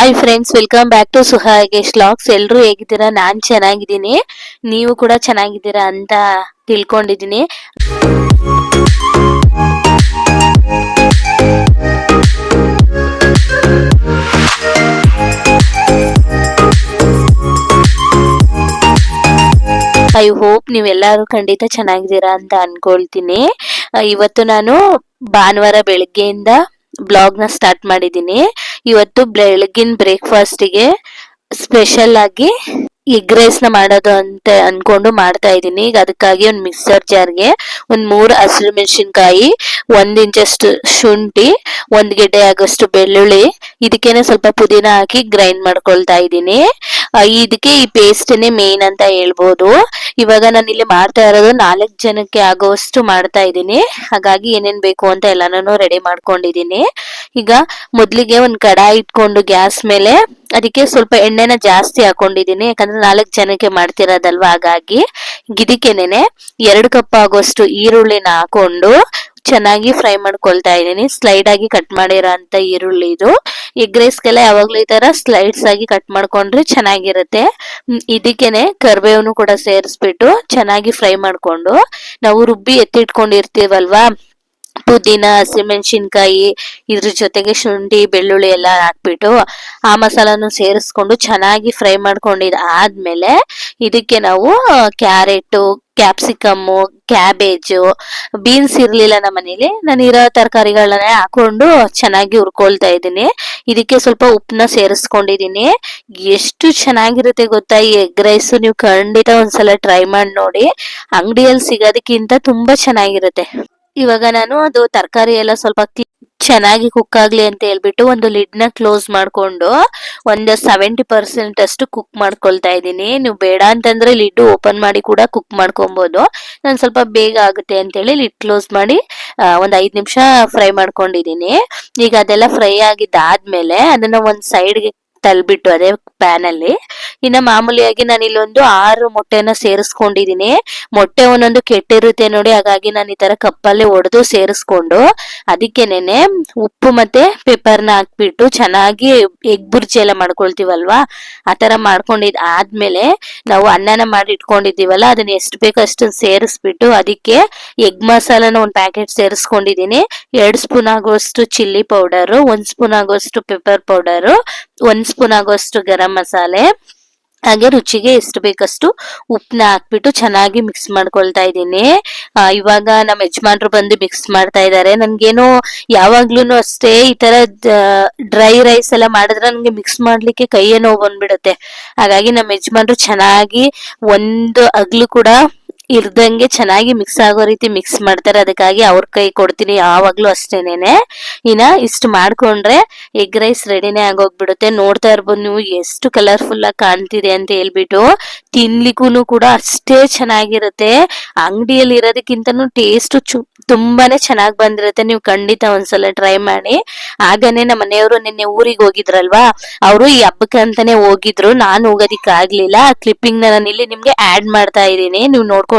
Hi friends welcome back to ಸುಹಾಗೆ ಶ್ಲಾಕ್ಸ್ ಎಲ್ಲರೂ ಹೇಗಿದ್ದೀರಾ? ನಾನು ಚೆನ್ನಾಗಿದ್ದೀನಿ. ನೀವು ಕೂಡ ಚೆನ್ನಾಗಿದ್ದೀರಾ ಅಂತ ತಿಳ್ಕೊಂಡಿದ್ದೀನಿ. ಐ ಹೋಪ್ ನೀವೆಲ್ಲರೂ ಖಂಡಿತ ಚೆನ್ನಾಗಿದ್ದೀರಾ ಅಂತ ಅನ್ಕೊಳ್ತೀನಿ. ಇವತ್ತು ನಾನು ಭಾನುವಾರ ಬೆಳಗ್ಗೆಯಿಂದ ಬ್ಲಾಗ್ನ ಸ್ಟಾರ್ಟ್ ಮಾಡಿದ್ದೀನಿ. ಇವತ್ತು ಬೆಳಗಿನ ಬ್ರೇಕ್ಫಾಸ್ಟಿಗೆ ಸ್ಪೆಷಲ್ ಆಗಿ ಎಗ್ ರೈಸ್ನ ಮಾಡೋದು ಅಂತ ಅನ್ಕೊಂಡು ಮಾಡ್ತಾ ಇದ್ದೀನಿ. ಈಗ ಅದಕ್ಕಾಗಿ ಒಂದು ಮಿಕ್ಸರ್ ಜಾರ್ಗೆ ಒಂದು ಮೂರು ಹಸಿರು ಮೆಣಸಿನ್ಕಾಯಿ, ಒಂದ್ ಇಂಚಷ್ಟು ಶುಂಠಿ, ಒಂದ್ ಗೆಡ್ಡೆ ಆಗೋಷ್ಟು ಬೆಳ್ಳುಳ್ಳಿ, ಇದಕ್ಕೇನೆ ಸ್ವಲ್ಪ ಪುದೀನ ಹಾಕಿ ಗ್ರೈಂಡ್ ಮಾಡ್ಕೊಳ್ತಾ ಇದ್ದೀನಿ. ಇದಕ್ಕೆ ಈ ಪೇಸ್ಟ್ನೇ ಮೇನ್ ಅಂತ ಹೇಳ್ಬೋದು. ಇವಾಗ ನಾನು ಇಲ್ಲಿ ಮಾಡ್ತಾ ಇರೋದು ನಾಲ್ಕು ಜನಕ್ಕೆ ಆಗೋವಷ್ಟು ಮಾಡ್ತಾ ಇದ್ದೀನಿ. ಹಾಗಾಗಿ ಏನೇನ್ ಬೇಕು ಅಂತ ಎಲ್ಲಾನು ರೆಡಿ ಮಾಡ್ಕೊಂಡಿದ್ದೀನಿ. ಈಗ ಮೊದಲಿಗೆ ಒಂದು ಕಡಾಯಿ ಇಟ್ಕೊಂಡು ಗ್ಯಾಸ್ ಮೇಲೆ ಅದಕ್ಕೆ ಸ್ವಲ್ಪ ಎಣ್ಣೆನ ಜಾಸ್ತಿ ಹಾಕೊಂಡಿದ್ದೀನಿ. ಯಾಕಂದ್ರೆ ನಾಲ್ಕು ಜನಕ್ಕೆ ಮಾಡ್ತಿರೋದಲ್ವಾ, ಹಾಗಾಗಿ ಗಿದಿಕೆನೇ ಎರಡು ಕಪ್ ಆಗೋಷ್ಟು ಈರುಳ್ಳಿನ ಹಾಕೊಂಡು ಚೆನ್ನಾಗಿ ಫ್ರೈ ಮಾಡ್ಕೊಳ್ತಾ ಇದ್ದೀನಿ. ಸ್ಲೈಡ್ ಆಗಿ ಕಟ್ ಮಾಡಿರೋ ಅಂತ ಈರುಳ್ಳಿ ಇದು. ಎಗ್ ರೈಸ್ಗೆಲ್ಲ ಯಾವಾಗ್ಲೂ ಈ ತರ ಸ್ಲೈಡ್ಸ್ ಆಗಿ ಕಟ್ ಮಾಡ್ಕೊಂಡ್ರೆ ಚೆನ್ನಾಗಿರುತ್ತೆ. ಇದಕ್ಕೆನೆ ಇದಕ್ಕೇನೆ ಕರ್ಬೇವನು ಕೂಡ ಸೇರಿಸ್ಬಿಟ್ಟು ಚೆನ್ನಾಗಿ ಫ್ರೈ ಮಾಡ್ಕೊಂಡು ನಾವು ರುಬ್ಬಿ ಎತ್ತಿಟ್ಕೊಂಡಿರ್ತೀವಲ್ವಾ ಪುದೀನ ಹಸಿಮೆಣಸಿನ್ಕಾಯಿ ಇದ್ರ ಜೊತೆಗೆ ಶುಂಠಿ, ಬೆಳ್ಳುಳ್ಳಿ ಎಲ್ಲ ಹಾಕ್ಬಿಟ್ಟು ಆ ಮಸಾಲಾನು ಸೇರಿಸ್ಕೊಂಡು ಚೆನ್ನಾಗಿ ಫ್ರೈ ಮಾಡ್ಕೊಂಡಿದ್ ಆದ್ಮೇಲೆ ಇದಕ್ಕೆ ನಾವು ಕ್ಯಾರೆಟು, ಕ್ಯಾಪ್ಸಿಕಮ್ಮು, ಕ್ಯಾಬೇಜು, ಬೀನ್ಸ್ ಇರ್ಲಿಲ್ಲ ನಮ್ಮ ಮನೇಲಿ. ನಾನು ಇರೋ ತರಕಾರಿಗಳನ್ನೇ ಹಾಕೊಂಡು ಚೆನ್ನಾಗಿ ಹುರ್ಕೊಳ್ತಾ ಇದ್ದೀನಿ. ಇದಕ್ಕೆ ಸ್ವಲ್ಪ ಉಪ್ಪನ್ನ ಸೇರಿಸ್ಕೊಂಡಿದ್ದೀನಿ. ಎಷ್ಟು ಚೆನ್ನಾಗಿರುತ್ತೆ ಗೊತ್ತಾ ಈ ಎಗ್ ರೈಸ್? ನೀವು ಖಂಡಿತ ಒಂದ್ಸಲ ಟ್ರೈ ಮಾಡಿ ನೋಡಿ. ಅಂಗಡಿಯಲ್ಲಿ ಸಿಗೋದಕ್ಕಿಂತ ತುಂಬಾ ಚೆನ್ನಾಗಿರುತ್ತೆ. ಇವಾಗ ನಾನು ಅದು ತರಕಾರಿ ಎಲ್ಲ ಸ್ವಲ್ಪ ಚೆನ್ನಾಗಿ ಕುಕ್ ಆಗ್ಲಿ ಅಂತ ಹೇಳ್ಬಿಟ್ಟು ಒಂದು ಲಿಡ್ನ ಕ್ಲೋಸ್ ಮಾಡ್ಕೊಂಡು ಒಂದು ಸೆವೆಂಟಿ ಪರ್ಸೆಂಟ್ ಅಷ್ಟು ಕುಕ್ ಮಾಡ್ಕೊಳ್ತಾ ಇದ್ದೀನಿ. ನೀವು ಬೇಡ ಅಂತಂದ್ರೆ ಲಿಡ್ ಓಪನ್ ಮಾಡಿ ಕೂಡ ಕುಕ್ ಮಾಡ್ಕೊಬಹುದು ನಾನು ಸ್ವಲ್ಪ ಬೇಗ ಆಗುತ್ತೆ ಅಂತೇಳಿ ಲಿಡ್ ಕ್ಲೋಸ್ ಮಾಡಿ ಒಂದು ಐದು ಐದ್ ನಿಮಿಷ ಫ್ರೈ ಮಾಡ್ಕೊಂಡಿದ್ದೀನಿ. ಈಗ ಅದೆಲ್ಲ ಫ್ರೈ ಆಗಿದ್ದಾದ್ಮೇಲೆ ಅದನ್ನ ಒಂದ್ ಸೈಡ್ಗೆ ತಲ್ಬಿಟ್ಟು ಅದೇ ಪ್ಯಾನ್ ಅಲ್ಲಿ. ಇನ್ನ ಮಾಮೂಲಿಯಾಗಿ ನಾನು ಇಲ್ಲೊಂದು ಆರು ಮೊಟ್ಟೆನ ಸೇರಿಸ್ಕೊಂಡಿದೀನಿ. ಮೊಟ್ಟೆ ಒಂದೊಂದು ಕೆಟ್ಟಿರುತ್ತೆ ನೋಡಿ, ಹಾಗಾಗಿ ನಾನು ಈ ತರ ಕಪ್ಪಲ್ಲಿ ಒಡೆದು ಸೇರಿಸ್ಕೊಂಡು ಅದಕ್ಕೆನೆ ಉಪ್ಪು ಮತ್ತೆ ಪೆಪ್ಪರ್ನ ಹಾಕ್ಬಿಟ್ಟು ಚೆನ್ನಾಗಿ ಎಗ್ ಬುರ್ಜಿ ಎಲ್ಲ ಮಾಡ್ಕೊಳ್ತೀವಲ್ವಾ? ಆ ತರ ಮಾಡ್ಕೊಂಡಿದ್ ಆದ್ಮೇಲೆ ನಾವು ಅನ್ನನ ಮಾಡಿ ಇಟ್ಕೊಂಡಿದೀವಲ್ಲ ಅದನ್ನ ಎಷ್ಟು ಬೇಕೋ ಅಷ್ಟನ್ನು ಸೇರಿಸ್ಬಿಟ್ಟು ಅದಕ್ಕೆ ಎಗ್ ಮಸಾಲಾನ ಒಂದು ಪ್ಯಾಕೆಟ್ ಸೇರಿಸ್ಕೊಂಡಿದೀನಿ. ಎರಡ್ ಸ್ಪೂನ್ ಆಗೋಷ್ಟು ಚಿಲ್ಲಿ ಪೌಡರ್ ಒಂದ್ ಸ್ಪೂನ್ ಆಗೋಷ್ಟು ಪೆಪ್ಪರ್ ಪೌಡರ್ ಒಂದ್ ಸ್ಪೂನ್ ಆಗೋಷ್ಟು ಗರಂ ಮಸಾಲೆ, ಹಾಗೆ ರುಚಿಗೆ ಎಷ್ಟು ಬೇಕಷ್ಟು ಉಪ್ಪನ್ನ ಹಾಕ್ಬಿಟ್ಟು ಚೆನ್ನಾಗಿ ಮಿಕ್ಸ್ ಮಾಡ್ಕೊಳ್ತಾ ಇದ್ದೀನಿ. ಇವಾಗ ನಮ್ಮ ಯಜಮಾನ್ರು ಬಂದು ಮಿಕ್ಸ್ ಮಾಡ್ತಾ ಇದ್ದಾರೆ ನನ್ಗೇನೋ ಯಾವಾಗ್ಲೂ ಅಷ್ಟೇ ಈ ತರ ಡ್ರೈ ರೈಸ್ ಎಲ್ಲ ಮಾಡಿದ್ರೆ ನನಗೆ ಮಿಕ್ಸ್ ಮಾಡ್ಲಿಕ್ಕೆ ಕೈಯೇ ನೋವು ಬಂದ್ಬಿಡುತ್ತೆ. ಹಾಗಾಗಿ ನಮ್ಮ ಯಜಮಾನ್ರು ಚೆನ್ನಾಗಿ ಒಂದು ಅಗ್ಲು ಕೂಡ ಇರ್ದಂಗೆ ಚೆನ್ನಾಗಿ ಮಿಕ್ಸ್ ಆಗೋ ರೀತಿ ಮಿಕ್ಸ್ ಮಾಡ್ತಾರೆ. ಅದಕ್ಕಾಗಿ ಅವ್ರ ಕೈ ಕೊಡ್ತೀನಿ ಯಾವಾಗ್ಲೂ ಅಷ್ಟೇನೇನೆ. ಇನ್ನ ಇಷ್ಟು ಮಾಡ್ಕೊಂಡ್ರೆ ಎಗ್ ರೈಸ್ ರೆಡಿನೇ ಆಗೋಗ್ಬಿಡುತ್ತೆ. ನೋಡ್ತಾ ಇರ್ಬೋದು ನೀವು ಎಷ್ಟು ಕಲರ್ಫುಲ್ ಆಗಿ ಕಾಣ್ತಿದೆ ಅಂತ ಹೇಳ್ಬಿಟ್ಟು ತಿನ್ಲಿಕ್ಕೂ ಕೂಡ ಅಷ್ಟೇ ಚೆನ್ನಾಗಿರುತ್ತೆ. ಅಂಗಡಿಯಲ್ಲಿ ಇರೋದಕ್ಕಿಂತನೂ ಟೇಸ್ಟ್ ತುಂಬಾನೇ ಚೆನ್ನಾಗಿ ಬಂದಿರುತ್ತೆ. ನೀವು ಖಂಡಿತ ಒಂದ್ಸಲ ಟ್ರೈ ಮಾಡಿ. ಆಗನೇ ನಮ್ಮ ಮನೆಯವರು ನಿನ್ನೆ ಊರಿಗೆ ಹೋಗಿದ್ರಲ್ವಾ? ಅವರು ಈ ಹಬ್ಬಕ್ಕೆ ಅಂತಾನೆ ಹೋಗಿದ್ರು. ನಾನು ಹೋಗೋದಿಕ್ ಆಗ್ಲಿಲ್ಲ ಕ್ಲಿಪ್ಪಿಂಗ್ ನಾನು ಇಲ್ಲಿ ನಿಮ್ಗೆ ಆಡ್ ಮಾಡ್ತಾ ಇದ್ದೀನಿ. ನೀವು ನೋಡ್ಕೊಂಡ್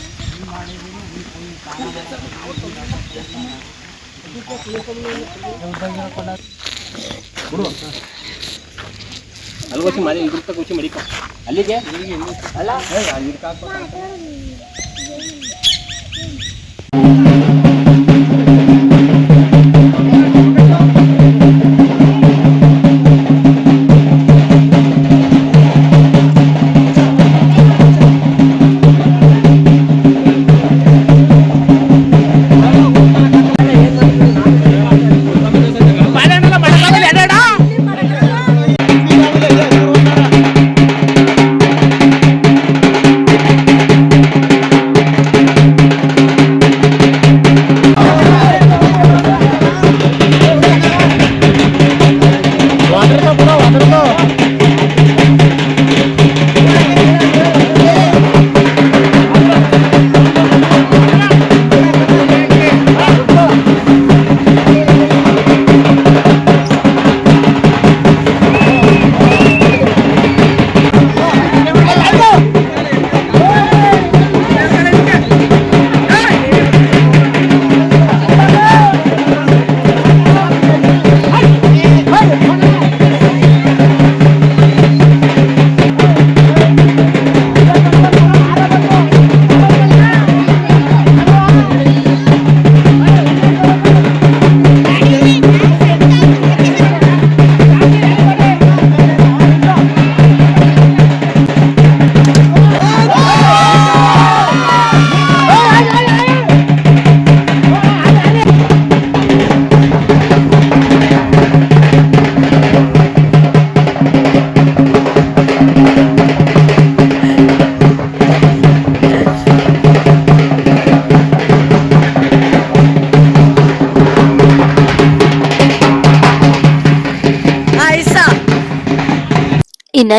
ಅಮ್ಮ ಅಲ್ಗೋಸಿ ಮಾಡಿ ಇದ್ರ ತಕ ಕೂಸಿ ಮಡಿಕ. ಅಲ್ಲಿಗೆ? ಅಲ್ಲ? Thank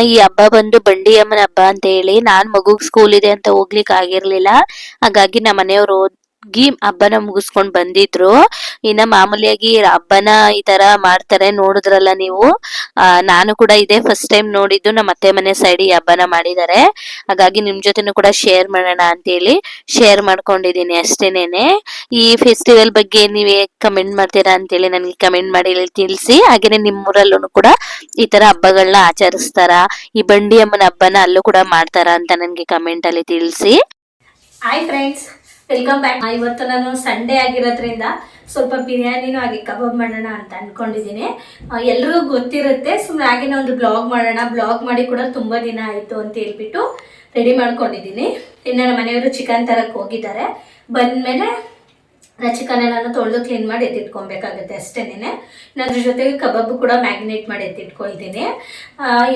ಈ ಹಬ್ಬ ಬಂದು ಬಂಡಿಯಮ್ಮನ ಹಬ್ಬ ಅಂತ ಹೇಳಿ ನಾನ್ ಮಗುಗ್ ಸ್ಕೂಲ್ ಇದೆ ಅಂತ ಹೋಗ್ಲಿಕ್ಕೆ ಆಗಿರ್ಲಿಲ್ಲ. ಹಾಗಾಗಿ ನಮ್ಮ ಮನೆಯವ್ರು ಹೋಗಿ ಹಬ್ಬನ ಮುಗಿಸ್ಕೊಂಡ್ ಬಂದಿದ್ರು. ಇನ್ನ ಮಾಮೂಲಿಯಾಗಿ ಹಬ್ಬನ ಈ ತರ ಮಾಡ್ತಾರೆ ನೋಡಿದ್ರಲ್ಲ ನೀವು. ನಾನು ಕೂಡ ಇದೇ ಫಸ್ಟ್ ಟೈಮ್ ನೋಡಿದ್ದು. ನಮ್ಮ ಅತ್ತೆ ಮನೆ ಸೈಡ್ ಈ ಹಬ್ಬನ ಮಾಡಿದ್ದಾರೆ. ಹಾಗಾಗಿ ನಿಮ್ ಜೊತೆನೂ ಕೂಡ ಶೇರ್ ಮಾಡೋಣ ಅಂತ ಹೇಳಿ ಶೇರ್ ಮಾಡ್ಕೊಂಡಿದೀನಿ ಅಷ್ಟೇನೇನೆ. ಈ ಫೆಸ್ಟಿವಲ್ ಬಗ್ಗೆ ನೀವೇ ಕಮೆಂಟ್ ಮಾಡ್ತೀರಾ ಅಂತೇಳಿ ನನಗೆ ಕಮೆಂಟ್ ಮಾಡಿ ತಿಳಿಸಿ. ಹಾಗೇನೆ ನಿಮ್ಮೂರಲ್ಲೂ ಕೂಡ ಈ ತರ ಹಬ್ಬಗಳನ್ನ ಆಚರಿಸ್ತಾರ. ಈ ಬಂಡಿ ಅಮ್ಮನ ಹಬ್ಬನ ಅಲ್ಲೂ ಕೂಡ ಮಾಡ್ತಾರ ಅಂತ ನನಗೆ ಕಮೆಂಟ್ ಅಲ್ಲಿ ತಿಳಿಸಿ. ಹಾಯ್ ಫ್ರೆಂಡ್ಸ್ ವೆಲ್ಕಮ್ ಬ್ಯಾಕ್ ಇವತ್ತು ನಾನು ಸಂಡೇ ಆಗಿರೋದ್ರಿಂದ ಸ್ವಲ್ಪ ಬಿರಿಯಾನಿನೂ ಹಾಗೆ ಕಬಾಬ್ ಮಾಡೋಣ ಅಂತ ಅನ್ಕೊಂಡಿದ್ದೀನಿ. ಎಲ್ರಿಗೂ ಗೊತ್ತಿರುತ್ತೆ ಸುಮ್ಮನೆ ಆಗಿನ ಒಂದು ಬ್ಲಾಗ್ ಮಾಡೋಣ. ಬ್ಲಾಗ್ ಮಾಡಿ ಕೂಡ ತುಂಬ ದಿನ ಆಯಿತು ಅಂತ ಹೇಳ್ಬಿಟ್ಟು ರೆಡಿ ಮಾಡ್ಕೊಂಡಿದ್ದೀನಿ. ಇನ್ನು ನಮ್ಮ ಮನೆಯವರು ಚಿಕನ್ ತರಕ್ಕೆ ಹೋಗಿದ್ದಾರೆ. ಬಂದಮೇಲೆ ಚಿಕನ್ ನಾನು ತೊಳೆದು ಕ್ಲೀನ್ ಮಾಡಿ ಎತ್ತಿಟ್ಕೊಬೇಕಾಗುತ್ತೆ ಅಷ್ಟೇನೆ ಅದ್ರ ಜೊತೆಗೆ ಕಬಾಬ್ ಕೂಡ ಮ್ಯಾಗ್ನೇಟ್ ಮಾಡಿ ಎತ್ತಿಟ್ಕೊಳ್ತೀನಿ.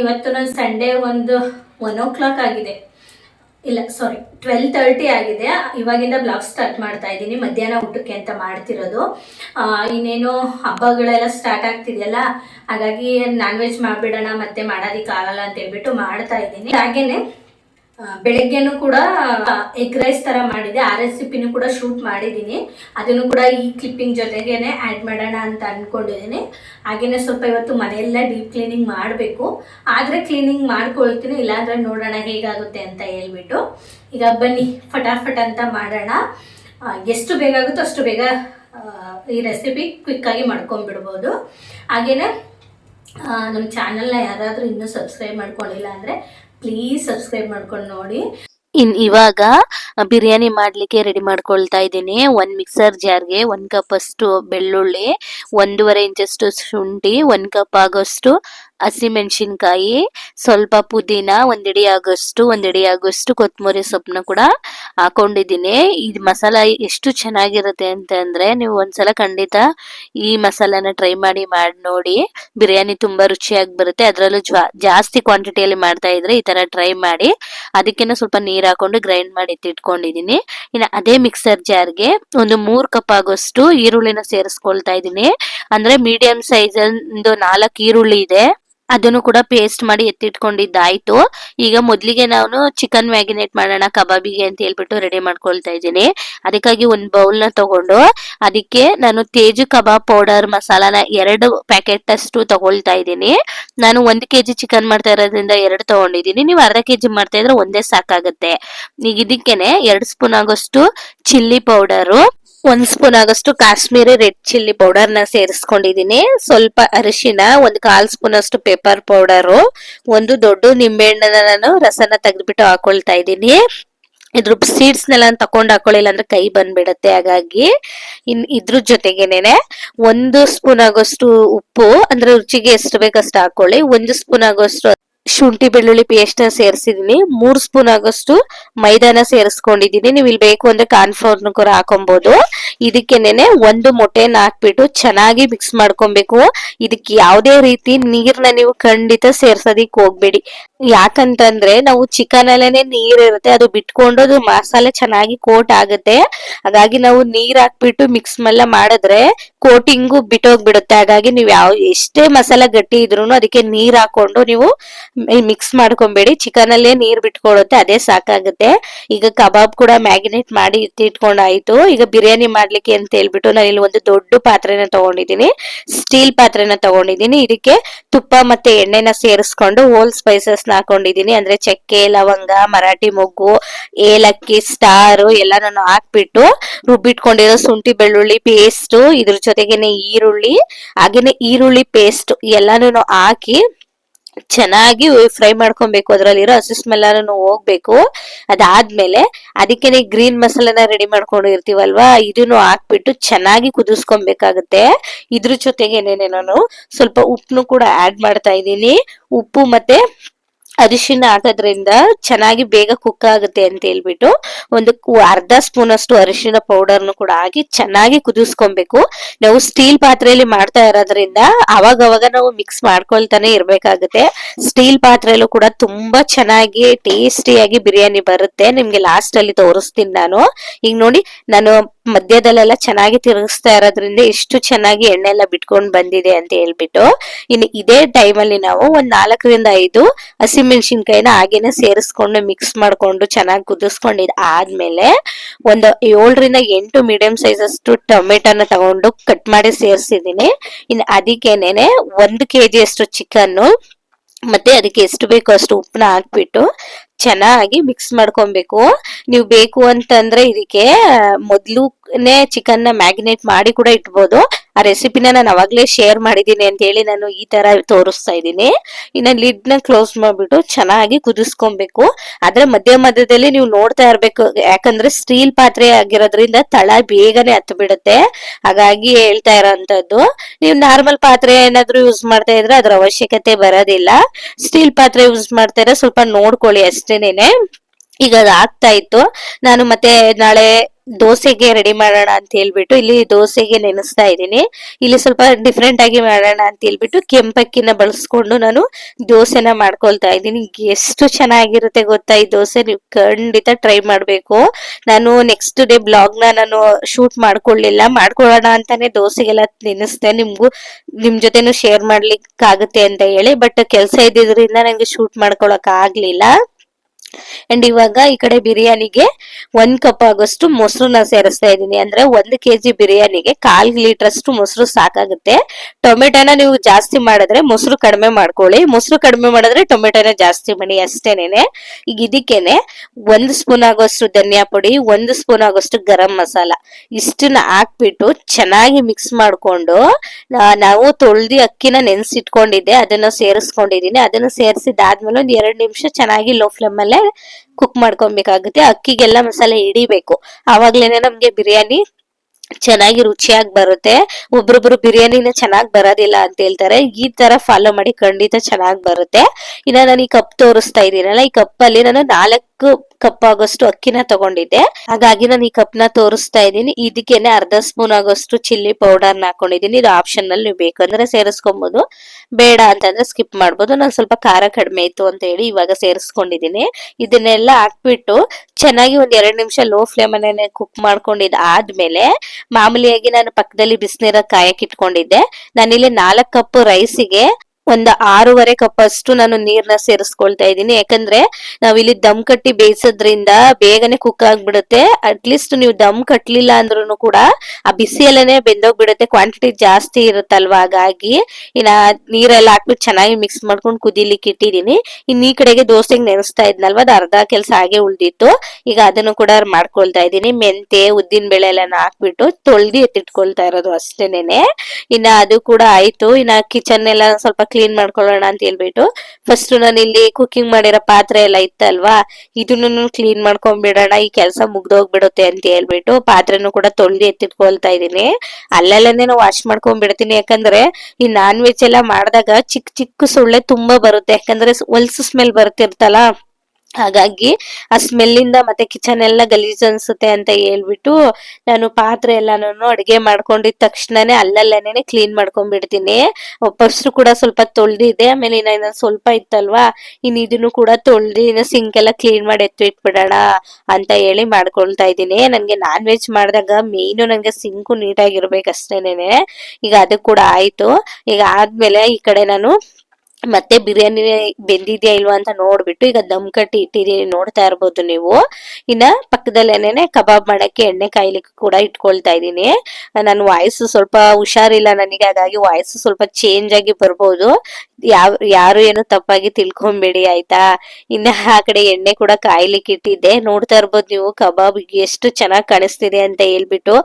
ಇವತ್ತು ನಾನು ಸಂಡೇ ಒಂದು ಒನ್ ಓ ಕ್ಲಾಕ್ ಆಗಿದೆ. ಇಲ್ಲ ಸಾರಿ ಟ್ವೆಲ್ ತರ್ಟಿ ಆಗಿದೆ. ಇವಾಗಿಂದ ಬ್ಲಾಗ್ ಸ್ಟಾರ್ಟ್ ಮಾಡ್ತಾ ಇದ್ದೀನಿ. ಮಧ್ಯಾಹ್ನ ಊಟಕ್ಕೆ ಅಂತ ಮಾಡ್ತಿರೋದು. ಇನ್ನೇನು ಹಬ್ಬಗಳೆಲ್ಲ ಸ್ಟಾರ್ಟ್ ಆಗ್ತಿದೆಯಲ್ಲ? ಹಾಗಾಗಿ ನಾನ್ ವೆಜ್ ಮಾಡಿಬಿಡೋಣ, ಮತ್ತೆ ಮಾಡೋದಕ್ಕೆ ಆಗಲ್ಲ ಅಂತ ಹೇಳ್ಬಿಟ್ಟು ಮಾಡ್ತಾ ಇದ್ದೀನಿ. ಹಾಗೇನೆ ಬೆಳಗ್ಗೆನೂ ಕೂಡ ಎಗ್ ರೈಸ್ ತರ ಮಾಡಿದೆ. ಆ ರೆಸಿಪಿನೂ ಕೂಡ ಶೂಟ್ ಮಾಡಿದ್ದೀನಿ. ಅದನ್ನು ಕೂಡ ಈ ಕ್ಲಿಪ್ಪಿಂಗ್ ಜೊತೆಗೇನೆ ಆ್ಯಡ್ ಮಾಡೋಣ ಅಂತ ಅನ್ಕೊಂಡಿದ್ದೀನಿ. ಹಾಗೇನೆ ಸ್ವಲ್ಪ ಇವತ್ತು ಮನೆಯೆಲ್ಲ ಡೀಪ್ ಕ್ಲೀನಿಂಗ್ ಮಾಡಬೇಕು. ಆದರೆ ಕ್ಲೀನಿಂಗ್ ಮಾಡ್ಕೊಳ್ತೀನಿ, ಇಲ್ಲಾಂದ್ರೆ ನೋಡೋಣ ಹೇಗಾಗುತ್ತೆ ಅಂತ ಹೇಳ್ಬಿಟ್ಟು. ಈಗ ಬನ್ನಿ, ಫಟಾಫಟ್ ಅಂತ ಮಾಡೋಣ. ಎಷ್ಟು ಬೇಗ ಆಗುತ್ತೋ ಅಷ್ಟು ಬೇಗ ಈ ರೆಸಿಪಿ ಕ್ವಿಕ್ಕಾಗಿ ಮಾಡ್ಕೊಂಡ್ಬಿಡ್ಬೋದು. ಹಾಗೇನೆ ನಮ್ಮ ಚಾನಲ್ನ ಯಾರಾದರೂ ಇನ್ನೂ ಸಬ್ಸ್ಕ್ರೈಬ್ ಮಾಡ್ಕೊಂಡಿಲ್ಲ ಅಂದರೆ ಪ್ಲೀಸ್ ಸಬ್ಸ್ಕ್ರೈಬ್ ಮಾಡ್ಕೊಂಡು ನೋಡಿ. ಇನ್ ಇವಾಗ ಬಿರಿಯಾನಿ ಮಾಡ್ಲಿಕ್ಕೆ ರೆಡಿ ಮಾಡ್ಕೊಳ್ತಾ ಇದ್ದೀನಿ. ಒಂದು ಮಿಕ್ಸರ್ ಜಾರ್ಗೆ ಒಂದು ಕಪ್ ಅಷ್ಟು ಬೆಳ್ಳುಳ್ಳಿ, ಒಂದೂವರೆ ಇಂಚಷ್ಟು ಶುಂಠಿ ಒಂದು ಕಪ್ ಆಗೋಷ್ಟು ಹಸಿಮೆಣಸಿನ್ಕಾಯಿ ಸ್ವಲ್ಪ ಪುದೀನ, ಒಂದಿಡಿ ಆಗೋಷ್ಟು ಒಂದಿಡಿ ಆಗೋಷ್ಟು ಕೊತ್ತಂಬರಿ ಸೊಪ್ಪನ್ನ ಕೂಡ ಹಾಕೊಂಡಿದ್ದೀನಿ. ಇದು ಮಸಾಲ ಎಷ್ಟು ಚೆನ್ನಾಗಿರುತ್ತೆ ಅಂತಂದ್ರೆ ನೀವು ಒಂದ್ಸಲ ಖಂಡಿತ ಈ ಮಸಾಲಾನ ಟ್ರೈ ಮಾಡಿ ಮಾಡಿ ನೋಡಿ. ಬಿರಿಯಾನಿ ತುಂಬಾ ರುಚಿಯಾಗಿ ಬರುತ್ತೆ. ಅದರಲ್ಲೂ ಜಾಸ್ತಿ ಕ್ವಾಂಟಿಟಿಯಲ್ಲಿ ಮಾಡ್ತಾ ಇದ್ರೆ ಈ ತರ ಟ್ರೈ ಮಾಡಿ. ಅದಕ್ಕೆನ ಸ್ವಲ್ಪ ನೀರ್ ಹಾಕೊಂಡು ಗ್ರೈಂಡ್ ಮಾಡಿ ಎತ್ತಿಟ್ಕೊಂಡಿದ್ದೀನಿ ಇನ್ನು ಅದೇ ಮಿಕ್ಸರ್ ಜಾರ್ಗೆ ಒಂದು ಮೂರ್ ಕಪ್ ಆಗೋಷ್ಟು ಈರುಳ್ಳಿನ ಸೇರಿಸ್ಕೊಳ್ತಾ ಇದ್ದೀನಿ. ಅಂದ್ರೆ ಮೀಡಿಯಂ ಸೈಜ್ ಒಂದು ನಾಲ್ಕು ಈರುಳ್ಳಿ ಇದೆ. ಅದನ್ನು ಕೂಡ ಪೇಸ್ಟ್ ಮಾಡಿ ಎತ್ತಿಟ್ಕೊಂಡಿದ್ದಾಯ್ತು. ಈಗ ಮೊದಲಿಗೆ ನಾನು ಚಿಕನ್ ಮ್ಯಾಗಿನೇಟ್ ಮಾಡೋಣ, ಕಬಾಬಿಗೆ ಅಂತ ಹೇಳ್ಬಿಟ್ಟು ರೆಡಿ ಮಾಡ್ಕೊಳ್ತಾ ಇದ್ದೀನಿ. ಅದಕ್ಕಾಗಿ ಒಂದ್ ಬೌಲ್ನ ತಗೊಂಡು ಅದಕ್ಕೆ ನಾನು ತೇಜು ಕಬಾಬ್ ಪೌಡರ್ ಮಸಾಲಾನ ಎರಡು ಪ್ಯಾಕೆಟ್ ಅಷ್ಟು ತಗೊಳ್ತಾ ಇದ್ದೀನಿ. ನಾನು ಒಂದ್ ಕೆಜಿ ಚಿಕನ್ ಮಾಡ್ತಾ ಇರೋದ್ರಿಂದ ಎರಡು ತಗೊಂಡಿದ್ದೀನಿ. ನೀವು ಅರ್ಧ ಕೆಜಿ ಮಾಡ್ತಾ ಇದ್ರೆ ಒಂದೇ ಸಾಕಾಗುತ್ತೆ. ಈಗ ಇದಕ್ಕೇನೆ ಎರಡು ಸ್ಪೂನ್ ಆಗೋಷ್ಟು ಚಿಲ್ಲಿ ಪೌಡರು ಒಂದ್ ಸ್ಪೂನ್ ಆಗಷ್ಟು ಕಾಶ್ಮೀರಿ ರೆಡ್ ಚಿಲ್ಲಿ ಪೌಡರ್ನ ಸೇರಿಸ್ಕೊಂಡಿದೀನಿ. ಸ್ವಲ್ಪ ಅರಿಶಿನ ಒಂದ್ ಕಾಲ್ ಸ್ಪೂನ್ ಅಷ್ಟು ಪೇಪರ್ ಪೌಡರು ಒಂದು ದೊಡ್ಡ ನಿಂಬೆಹಣ್ಣನ ನಾನು ರಸನ ತೆಗೆದ್ಬಿಟ್ಟು ಹಾಕೊಳ್ತಾ ಇದ್ದೀನಿ. ಇದ್ರ ಸೀಡ್ಸ್ ನೆಲ್ಲ ತಕೊಂಡ್ ಹಾಕೊಳ್ಳಿಲ್ಲ ಅಂದ್ರೆ ಕೈ ಬಂದ್ಬಿಡತ್ತೆ. ಹಾಗಾಗಿ ಇನ್ ಇದ್ರ ಜೊತೆಗೇನೆ ಒಂದು ಸ್ಪೂನ್ ಆಗೋಷ್ಟು ಉಪ್ಪು, ಅಂದ್ರೆ ರುಚಿಗೆ ಎಷ್ಟು ಬೇಕಷ್ಟು ಹಾಕೊಳ್ಳಿ. ಒಂದು ಸ್ಪೂನ್ ಆಗೋಷ್ಟು ಶುಂಠಿ, ಬೆಳ್ಳುಳ್ಳಿ ಪೇಸ್ಟ್ನ ಸೇರಿಸಿದೀನಿ. ಮೂರ್ ಸ್ಪೂನ್ ಆಗೋಷ್ಟು ಮೈದಾನ ಸೇರಿಸ್ಕೊಂಡಿದೀನಿ. ನೀವು ಇಲ್ಲಿ ಬೇಕು ಅಂದ್ರೆ ಕಾರ್ನ್ಫ್ಲೋರ್ ಕೂಡ ಹಾಕೊಬಹುದು ಇದಕ್ಕೆನೆ ಒಂದು ಮೊಟ್ಟೆನ ಹಾಕ್ಬಿಟ್ಟು ಚೆನ್ನಾಗಿ ಮಿಕ್ಸ್ ಮಾಡ್ಕೊಬೇಕು. ಇದಕ್ಕೆ ಯಾವುದೇ ರೀತಿ ನೀರ್ನ ನೀವು ಖಂಡಿತ ಸೇರ್ಸೋದಿಕ್ ಹೋಗ್ಬೇಡಿ. ಯಾಕಂತಂದ್ರೆ ನಾವು ಚಿಕನ್ ಅಲ್ಲೇನೆ ನೀರ್ ಇರುತ್ತೆ. ಅದು ಬಿಟ್ಕೊಂಡು ಅದು ಮಸಾಲೆ ಚೆನ್ನಾಗಿ ಕೋಟ್ ಆಗುತ್ತೆ. ಹಾಗಾಗಿ ನಾವು ನೀರ್ ಹಾಕ್ಬಿಟ್ಟು ಮಿಕ್ಸ್ ಎಲ್ಲ ಮಾಡಿದ್ರೆ ಕೋಟಿಂಗು ಬಿಟ್ಟೋಗ್ಬಿಡುತ್ತೆ. ಹಾಗಾಗಿ ನೀವು ಯಾವ, ಎಷ್ಟೇ ಮಸಾಲ ಗಟ್ಟಿ ಇದ್ರು ಅದಕ್ಕೆ ನೀರ್ ಹಾಕೊಂಡು ನೀವು ಮಿಕ್ಸ್ ಮಾಡ್ಕೊಂಬೇಡಿ. ಚಿಕನ್ ಅಲ್ಲೇ ನೀರ್ ಬಿಟ್ಕೊಳ್ಳುತ್ತೆ ಅದೇ ಸಾಕಾಗುತ್ತೆ. ಈಗ ಕಬಾಬ್ ಕೂಡ ಮ್ಯಾಗಿನೇಟ್ ಮಾಡಿ ಇಟ್ಟಿಟ್ಕೊಂಡಾಯ್ತು ಈಗ ಬಿರಿಯಾನಿ ಮಾಡ್ಲಿಕ್ಕೆ ಅಂತ ಹೇಳ್ಬಿಟ್ಟು ನಾನು ಇಲ್ಲಿ ಒಂದು ದೊಡ್ಡ ಪಾತ್ರೆನ ತಗೊಂಡಿದ್ದೀನಿ. ಸ್ಟೀಲ್ ಪಾತ್ರೆನ ತಗೊಂಡಿದ್ದೀನಿ. ಇದಕ್ಕೆ ತುಪ್ಪ ಮತ್ತೆ ಎಣ್ಣೆನ ಸೇರಿಸ್ಕೊಂಡು ಹೋಲ್ ಸ್ಪೈಸಸ್ನ ಹಾಕೊಂಡಿದ್ದೀನಿ. ಅಂದ್ರೆ ಚಕ್ಕೆ, ಲವಂಗ, ಮರಾಠಿ ಮೊಗ್ಗು, ಏಲಕ್ಕಿ, ಸ್ಟಾರು ಎಲ್ಲ ನಾನು ಹಾಕ್ಬಿಟ್ಟು ರುಬ್ಬಿಟ್ಕೊಂಡಿರೋ ಶುಂಠಿ, ಬೆಳ್ಳುಳ್ಳಿ ಪೇಸ್ಟ್ ಇದ್ರ ಜೊತೆಗೆನೆ ಈರುಳ್ಳಿ, ಹಾಗೇನೆ ಈರುಳ್ಳಿ ಪೇಸ್ಟ್ ಎಲ್ಲಾನು ಹಾಕಿ ಚೆನ್ನಾಗಿ ಫ್ರೈ ಮಾಡ್ಕೊಬೇಕು. ಅದ್ರಲ್ಲಿರೋ ಹಸಿ ಸ್ಮೆಲ್ ಹೋಗ್ಬೇಕು. ಅದಾದ್ಮೇಲೆ ಅದಕ್ಕೆ ಗ್ರೀನ್ ಮಸಾಲೆನ ರೆಡಿ ಮಾಡ್ಕೊಂಡಿರ್ತೀವಲ್ವಾ ಇದನ್ನು ಹಾಕ್ಬಿಟ್ಟು ಚೆನ್ನಾಗಿ ಕುದಿಸ್ಕೊಬೇಕಾಗತ್ತೆ. ಇದ್ರ ಜೊತೆಗೇನೆ ನಾನು ಸ್ವಲ್ಪ ಉಪ್ಪನ್ನು ಕೂಡ ಆಡ್ ಮಾಡ್ತಾ ಇದ್ದೀನಿ. ಉಪ್ಪು ಮತ್ತೆ ಅರಿಶಿನ ಹಾಕೋದ್ರಿಂದ ಚೆನ್ನಾಗಿ ಬೇಗ ಕುಕ್ ಆಗುತ್ತೆ ಅಂತ ಹೇಳ್ಬಿಟ್ಟು ಒಂದು ಅರ್ಧ ಸ್ಪೂನ್ ಅಷ್ಟು ಅರಿಶಿನ ಪೌಡರ್ನು ಕೂಡ ಹಾಕಿ ಚೆನ್ನಾಗಿ ಕುದಿಸ್ಕೊಬೇಕು. ನಾವು ಸ್ಟೀಲ್ ಪಾತ್ರೆಯಲ್ಲಿ ಮಾಡ್ತಾ ಇರೋದ್ರಿಂದ ಅವಾಗ ಅವಾಗ ನಾವು ಮಿಕ್ಸ್ ಮಾಡ್ಕೊಳ್ತಾನೆ ಇರ್ಬೇಕಾಗುತ್ತೆ. ಸ್ಟೀಲ್ ಪಾತ್ರೆಯಲ್ಲೂ ಕೂಡ ತುಂಬಾ ಚೆನ್ನಾಗಿ ಟೇಸ್ಟಿಯಾಗಿ ಬಿರಿಯಾನಿ ಬರುತ್ತೆ. ನಿಮ್ಗೆ ಲಾಸ್ಟ್ ಅಲ್ಲಿ ತೋರಿಸ್ತೀನಿ ನಾನು. ಈಗ ನೋಡಿ, ನಾನು ಮಧ್ಯದಲ್ಲೆಲ್ಲ ಚೆನ್ನಾಗಿ ತಿರುಗಿಸ್ತಾ ಇರೋದ್ರಿಂದ ಎಷ್ಟು ಚೆನ್ನಾಗಿ ಎಣ್ಣೆ ಎಲ್ಲ ಬಿಟ್ಕೊಂಡು ಬಂದಿದೆ ಅಂತ ಹೇಳ್ಬಿಟ್ಟು, ಇನ್ನು ಇದೇ ಟೈಮಲ್ಲಿ ನಾವು ಒಂದ್ ನಾಲ್ಕರಿಂದ ಐದು ಹಸಿಮೆಣಸಿನ್ಕಾಯಿನ ಹಾಗೇನೆ ಸೇರಿಸ್ಕೊಂಡು ಮಿಕ್ಸ್ ಮಾಡ್ಕೊಂಡು ಚೆನ್ನಾಗಿ ಕುದಿಸ್ಕೊಂಡಿದ್ ಆದ್ಮೇಲೆ ಒಂದು ಏಳರಿಂದ ಎಂಟು ಮೀಡಿಯಂ ಸೈಜ್ ಅಷ್ಟು ಟೊಮೆಟೊನ ತಗೊಂಡು ಕಟ್ ಮಾಡಿ ಸೇರಿಸಿದೀನಿ ಇನ್ನು ಅದಕ್ಕೇನೆ ಒಂದು ಕೆಜಿ ಅಷ್ಟು ಚಿಕನ್ನು ಮತ್ತೆ ಅದಕ್ಕೆ ಎಷ್ಟು ಬೇಕೋ ಅಷ್ಟು ಉಪ್ಪನ್ನ ಹಾಕ್ಬಿಟ್ಟು ಚೆನ್ನಾಗಿ ಮಿಕ್ಸ್ ಮಾಡ್ಕೊಬೇಕು. ನೀವು ಬೇಕು ಅಂತಂದ್ರೆ ಇದಕ್ಕೆ ಮೊದ್ಲುನೇ ಚಿಕನ್ನ ಮ್ಯಾಗಿನೇಟ್ ಮಾಡಿ ಕೂಡ ಇಟ್ಬೋದು ಆ ರೆಸಿಪಿನ ನಾನು ಅವಾಗಲೇ ಶೇರ್ ಮಾಡಿದೀನಿ ಅಂತ ಹೇಳಿ ನಾನು ಈ ತರ ತೋರಿಸ್ತಾ ಇದ್ದೀನಿ. ಇನ್ನ ಲಿಡ್ನ ಕ್ಲೋಸ್ ಮಾಡ್ಬಿಟ್ಟು ಚೆನ್ನಾಗಿ ಕುದಿಸ್ಕೊಬೇಕು. ಆದ್ರೆ ಮಧ್ಯ ಮಧ್ಯದಲ್ಲಿ ನೀವು ನೋಡ್ತಾ ಇರ್ಬೇಕು, ಯಾಕಂದ್ರೆ ಸ್ಟೀಲ್ ಪಾತ್ರೆ ಆಗಿರೋದ್ರಿಂದ ತಳ ಬೇಗನೆ ಹತ್ತು ಬಿಡುತ್ತೆ ಹಾಗಾಗಿ ಹೇಳ್ತಾ ಇರೋಂಥದ್ದು. ನೀವು ನಾರ್ಮಲ್ ಪಾತ್ರೆ ಏನಾದ್ರೂ ಯೂಸ್ ಮಾಡ್ತಾ ಇದ್ರೆ ಅದ್ರ ಅವಶ್ಯಕತೆ ಬರೋದಿಲ್ಲ. ಸ್ಟೀಲ್ ಪಾತ್ರೆ ಯೂಸ್ ಮಾಡ್ತಾ ಇದ್ರೆ ಸ್ವಲ್ಪ ನೋಡ್ಕೊಳ್ಳಿ ಅಷ್ಟೇನೇನೆ. ಈಗ ಅದು ಆಗ್ತಾ ಇತ್ತು. ನಾನು ಮತ್ತೆ ನಾಳೆ ದೋಸೆಗೆ ರೆಡಿ ಮಾಡೋಣ ಅಂತ ಹೇಳ್ಬಿಟ್ಟು ಇಲ್ಲಿ ದೋಸೆಗೆ ನೆನೆಸ್ತಾ ಇದ್ದೀನಿ. ಇಲ್ಲಿ ಸ್ವಲ್ಪ ಡಿಫ್ರೆಂಟ್ ಆಗಿ ಮಾಡೋಣ ಅಂತ ಹೇಳ್ಬಿಟ್ಟು ಕೆಂಪಕ್ಕಿನ ಬಳಸ್ಕೊಂಡು ನಾನು ದೋಸೆನ ಮಾಡ್ಕೊಳ್ತಾ ಇದ್ದೀನಿ. ಎಷ್ಟು ಚೆನ್ನಾಗಿರುತ್ತೆ ಗೊತ್ತಾ ಈ ದೋಸೆ? ನೀವು ಖಂಡಿತ ಟ್ರೈ ಮಾಡ್ಬೇಕು. ನಾನು ನೆಕ್ಸ್ಟ್ ಡೇ ಬ್ಲಾಗ್ನ ನಾನು ಶೂಟ್ ಮಾಡ್ಕೊಳ್ಳಿಲ್ಲ. ಮಾಡ್ಕೊಳ್ಳೋಣ ಅಂತಾನೆ ದೋಸೆಗೆಲ್ಲ ನೆನೆಸ್ದೆ. ನಿಮ್ಗೂ, ನಿಮ್ ಜೊತೆನೂ ಶೇರ್ ಮಾಡ್ಲಿಕ್ಕಾಗುತ್ತೆ ಅಂತ ಹೇಳಿ. ಬಟ್ ಕೆಲಸ ಇದ್ದಿದ್ರಿಂದ ನಂಗೆ ಶೂಟ್ ಮಾಡ್ಕೊಳಕ್ ಆಗ್ಲಿಲ್ಲ ಅಂಡ್ ಇವಾಗ ಈ ಕಡೆ ಬಿರಿಯಾನಿಗೆ ಒಂದ್ ಕಪ್ ಆಗೋಷ್ಟು ಮೊಸರನ್ನ ಸೇರಿಸ್ತಾ ಇದ್ದೀನಿ. ಅಂದ್ರೆ ಒಂದ್ ಕೆಜಿ ಬಿರಿಯಾನಿಗೆ ಕಾಲ್ ಲೀಟರ್ ಅಷ್ಟು ಮೊಸರು ಸಾಕಾಗುತ್ತೆ. ಟೊಮೆಟೊನ ನೀವು ಜಾಸ್ತಿ ಮಾಡಿದ್ರೆ ಮೊಸರು ಕಡಿಮೆ ಮಾಡ್ಕೊಳ್ಳಿ. ಮೊಸರು ಕಡಿಮೆ ಮಾಡಿದ್ರೆ ಟೊಮೆಟೊನ ಜಾಸ್ತಿ ಮಾಡಿ ಅಷ್ಟೇನೆ ಈಗ ಇದಕ್ಕೇನೆ ಒಂದ್ ಸ್ಪೂನ್ ಆಗೋಷ್ಟು ಧನಿಯಾ ಪುಡಿ, ಒಂದು ಸ್ಪೂನ್ ಆಗೋಷ್ಟು ಗರಂ ಮಸಾಲ. ಇಷ್ಟನ್ನ ಹಾಕ್ಬಿಟ್ಟು ಚೆನ್ನಾಗಿ ಮಿಕ್ಸ್ ಮಾಡ್ಕೊಂಡು ನಾವು ತೊಳ್ದಿ ಅಕ್ಕಿನ ನೆನ್ಸಿಟ್ಕೊಂಡಿದ್ದೆ, ಅದನ್ನ ಸೇರಿಸ್ಕೊಂಡಿದೀನಿ ಅದನ್ನ ಸೇರಿಸಿದಾದ್ಮೇಲೆ ಒಂದ್ ಎರಡ್ ನಿಮಿಷ ಚೆನ್ನಾಗಿ ಲೋ ಫ್ಲೇಮ್ ಅಲ್ಲೇ ಕುಕ್ ಮಾಡ್ಕೊಬೇಕಾಗುತ್ತೆ. ಅಕ್ಕಿಗೆಲ್ಲ ಮಸಾಲೆ ಹಿಡಿಬೇಕು. ಆವಾಗ್ಲೇನೆ ನಮ್ಗೆ ಬಿರಿಯಾನಿ ಚೆನ್ನಾಗಿ ರುಚಿಯಾಗಿ ಬರುತ್ತೆ. ಒಬ್ರೊಬ್ರು ಬಿರಿಯಾನಿನ ಚೆನ್ನಾಗಿ ಬರೋದಿಲ್ಲ ಅಂತ ಹೇಳ್ತಾರೆ. ಈ ತರ ಫಾಲೋ ಮಾಡಿ ಖಂಡಿತ ಚೆನ್ನಾಗಿ ಬರುತ್ತೆ. ಇನ್ನ ನಾನು ಈ ಕಪ್ ತೋರಿಸ್ತಾ ಇದ್ದೀನಲ್ಲ, ಈ ಕಪ್ ಅಲ್ಲಿ ನಾನು ನಾಲ್ಕು ಕಪ್ ಆಗೋಷ್ಟು ಅಕ್ಕಿನ ತಗೊಂಡಿದ್ದೆ. ಹಾಗಾಗಿ ನಾನು ಈ ಕಪ್ ತೋರಿಸ್ತಾ ಇದ್ದೀನಿ. ಇದಕ್ಕೇನೆ ಅರ್ಧ ಸ್ಪೂನ್ ಆಗೋಷ್ಟು ಚಿಲ್ಲಿ ಪೌಡರ್ ಹಾಕೊಂಡಿದ್ದೀನಿ. ಇದು ಆಪ್ಷನ್ ಅಲ್ಲಿ ನೀವು ಬೇಕಂದ್ರೆ ಸೇರಿಸ್ಕೊಬಹುದು ಬೇಡ ಅಂತಂದ್ರೆ ಸ್ಕಿಪ್ ಮಾಡ್ಬೋದು. ನಾನು ಸ್ವಲ್ಪ ಖಾರ ಕಡಿಮೆ ಇತ್ತು ಅಂತ ಹೇಳಿ ಇವಾಗ ಸೇರಿಸ್ಕೊಂಡಿದ್ದೀನಿ. ಇದನ್ನೆಲ್ಲ ಹಾಕ್ಬಿಟ್ಟು ಚೆನ್ನಾಗಿ ಒಂದ್ ಎರಡು ನಿಮಿಷ ಲೋ ಫ್ಲೇಮ್ ಅಲ್ಲೇ ಕುಕ್ ಮಾಡ್ಕೊಂಡಿದ್ ಆದ್ಮೇಲೆ ಮಾಮೂಲಿಯಾಗಿ ನಾನು ಪಕ್ಕದಲ್ಲಿ ಬಿಸಿನೀರ ಕಾಯಕ್ ಇಟ್ಕೊಂಡಿದ್ದೆ. ನಾನಿಲ್ಲಿ ನಾಲ್ಕು ಕಪ್ ರೈಸಿಗೆ ಒಂದು ಆರೂವರೆ ಕಪ್ ಅಷ್ಟು ನಾನು ನೀರ್ನ ಸೇರಿಸ್ಕೊಳ್ತಾ ಇದ್ದೀನಿ. ಯಾಕಂದ್ರೆ ನಾವಿಲ್ಲಿ ದಮ್ ಕಟ್ಟಿ ಬೇಯಿಸೋದ್ರಿಂದ ಬೇಗನೆ ಕುಕ್ ಆಗ್ಬಿಡುತ್ತೆ. ಅಟ್ಲೀಸ್ಟ್ ನೀವು ದಮ್ ಕಟ್ಲಿಲ್ಲ ಅಂದ್ರೂ ಕೂಡ ಆ ಬಿಸಿಯಲ್ಲೇನೆ ಬೆಂದೋಗ್ಬಿಡುತ್ತೆ. ಕ್ವಾಂಟಿಟಿ ಜಾಸ್ತಿ ಇರುತ್ತಲ್ವಾ? ಹಾಗಾಗಿ ಇನ್ನ ನೀರೆಲ್ಲ ಹಾಕ್ಬಿಟ್ಟು ಚೆನ್ನಾಗಿ ಮಿಕ್ಸ್ ಮಾಡ್ಕೊಂಡು ಕುದಿಲಿಕ್ಕೆ ಇಟ್ಟಿದ್ದೀನಿ. ಇನ್ ಈ ಕಡೆಗೆ ದೋಸೆಗೆ ನೆನೆಸ್ತಾ ಇದ್ನಲ್ವ? ಅದು ಅರ್ಧ ಕೆಲಸ ಹಾಗೆ ಉಳ್ದಿತ್ತು. ಈಗ ಅದನ್ನು ಕೂಡ ಮಾಡ್ಕೊಳ್ತಾ ಇದ್ದೀನಿ. ಮೆಂತೆ ಉದ್ದಿನ ಬೇಳೆ ಎಲ್ಲ ಹಾಕ್ಬಿಟ್ಟು ತೊಳ್ದಿ ಎತ್ತಿಟ್ಕೊಳ್ತಾ ಇರೋದು ಅಷ್ಟೇನೆ ಇನ್ನ ಅದು ಕೂಡ ಆಯ್ತು. ಇನ್ನ ಕಿಚನ್ ಎಲ್ಲ ಸ್ವಲ್ಪ ಕ್ಲೀನ್ ಮಾಡ್ಕೊಳ್ಳೋಣ ಅಂತ ಹೇಳ್ಬಿಟ್ಟು ಫಸ್ಟ್ ನಾನು ಇಲ್ಲಿ ಕುಕಿಂಗ್ ಮಾಡಿರೋ ಪಾತ್ರೆ ಎಲ್ಲ ಇತ್ತಲ್ವಾ? ಇದನ್ನು ಕ್ಲೀನ್ ಮಾಡ್ಕೊಂಡ್ಬಿಡೋಣ, ಈ ಕೆಲಸ ಮುಗ್ದೋಗ್ಬಿಡುತ್ತೆ ಅಂತ ಹೇಳ್ಬಿಟ್ಟು ಪಾತ್ರೆನೂ ಕೂಡ ತೊಳ್ದಿ ಎತ್ತಿಟ್ಕೊಳ್ತಾ ಇದೀನಿ ಅಲ್ಲಲ್ಲೇ ವಾಶ್ ಮಾಡ್ಕೊಂಡ್ಬಿಡ್ತೀನಿ, ಯಾಕಂದ್ರೆ ಈ ನಾನ್ ವೆಜ್ ಎಲ್ಲ ಮಾಡಿದಾಗ ಚಿಕ್ಕ ಚಿಕ್ಕ ಸೊಳ್ಳೆ ತುಂಬಾ ಬರುತ್ತೆ. ಯಾಕಂದ್ರೆ ಹೊಲ್ಸು ಸ್ಮೆಲ್ ಬರ್ತಿರ್ತಲ್ಲ ಹಾಗಾಗಿ ಆ ಸ್ಮೆಲ್ಲಿಂದ ಮತ್ತೆ ಕಿಚನ್ ಎಲ್ಲ ಗಲೀಜ್ ಅನ್ಸುತ್ತೆ ಅಂತ ಹೇಳ್ಬಿಟ್ಟು ನಾನು ಪಾತ್ರೆ ಎಲ್ಲಾನು ಅಡಿಗೆ ಮಾಡ್ಕೊಂಡಿದ ತಕ್ಷಣನೇ ಅಲ್ಲಲ್ಲೇನೆ ಕ್ಲೀನ್ ಮಾಡ್ಕೊಂಡ್ಬಿಡ್ತೀನಿ. ಫಸ್ಟ್ ಕೂಡ ಸ್ವಲ್ಪ ತೊಳ್ದಿದೆ. ಆಮೇಲೆ ಇನ್ನ ಸ್ವಲ್ಪ ಇತ್ತಲ್ವಾ? ಇನ್ ಇದನ್ನು ಕೂಡ ತೊಳ್ದಿ ಇನ್ನ ಸಿಂಕ್ ಎಲ್ಲ ಕ್ಲೀನ್ ಮಾಡಿ ಎತ್ತು ಇಟ್ಬಿಡೋಣ ಅಂತ ಹೇಳಿ ಮಾಡ್ಕೊಳ್ತಾ ಇದ್ದೀನಿ. ನನ್ಗೆ ನಾನ್ ವೆಜ್ ಮಾಡಿದಾಗ ಮೇನು ನಂಗೆ ಸಿಂಕು ನೀಟಾಗಿರ್ಬೇಕು ಅಷ್ಟೇನೆ ಈಗ ಅದು ಕೂಡ ಆಯ್ತು. ಈಗ ಆದ್ಮೇಲೆ ಈ ಕಡೆ ನಾನು ಮತ್ತೆ ಬಿರಿಯಾನಿ ಬೆಂದಿದ್ಯಾ ಇಲ್ವಾ ಅಂತ ನೋಡ್ಬಿಟ್ಟು ಈಗ ದಮ್ ಕಟ್ಟಿ ಇಟ್ಟಿದೀನಿ ನೋಡ್ತಾ ಇರ್ಬೋದು ನೀವು. ಇನ್ನ ಪಕ್ಕದಲ್ಲೇನೆ ಕಬಾಬ್ ಮಾಡಕ್ಕೆ ಎಣ್ಣೆ ಕಾಯ್ಲಿಕ್ಕೆ ಕೂಡ ಇಟ್ಕೊಳ್ತಾ ಇದ್ದೀನಿ. ನನ್ನ ವಾಯ್ಸ್ ಸ್ವಲ್ಪ ಹುಷಾರಿಲ್ಲ ನನಗೆ, ಹಾಗಾಗಿ ವಾಯ್ಸ್ ಸ್ವಲ್ಪ ಚೇಂಜ್ ಆಗಿ ಬರ್ಬೋದು. ಯಾವ, ಯಾರು ಏನು ತಪ್ಪಾಗಿ ತಿಳ್ಕೊಂಬೇಡಿ, ಆಯ್ತಾ? ಇನ್ನ ಆ ಕಡೆ ಎಣ್ಣೆ ಕೂಡ ಕಾಯ್ಲಿಕ್ಕೆ ಇಟ್ಟಿದ್ದೆ. ನೋಡ್ತಾ ಇರ್ಬೋದು ನೀವು, ಕಬಾಬ್ ಎಷ್ಟು ಚೆನ್ನಾಗಿ ಕಾಣಿಸ್ತಿದೆ ಅಂತ ಹೇಳ್ಬಿಟ್ಟು.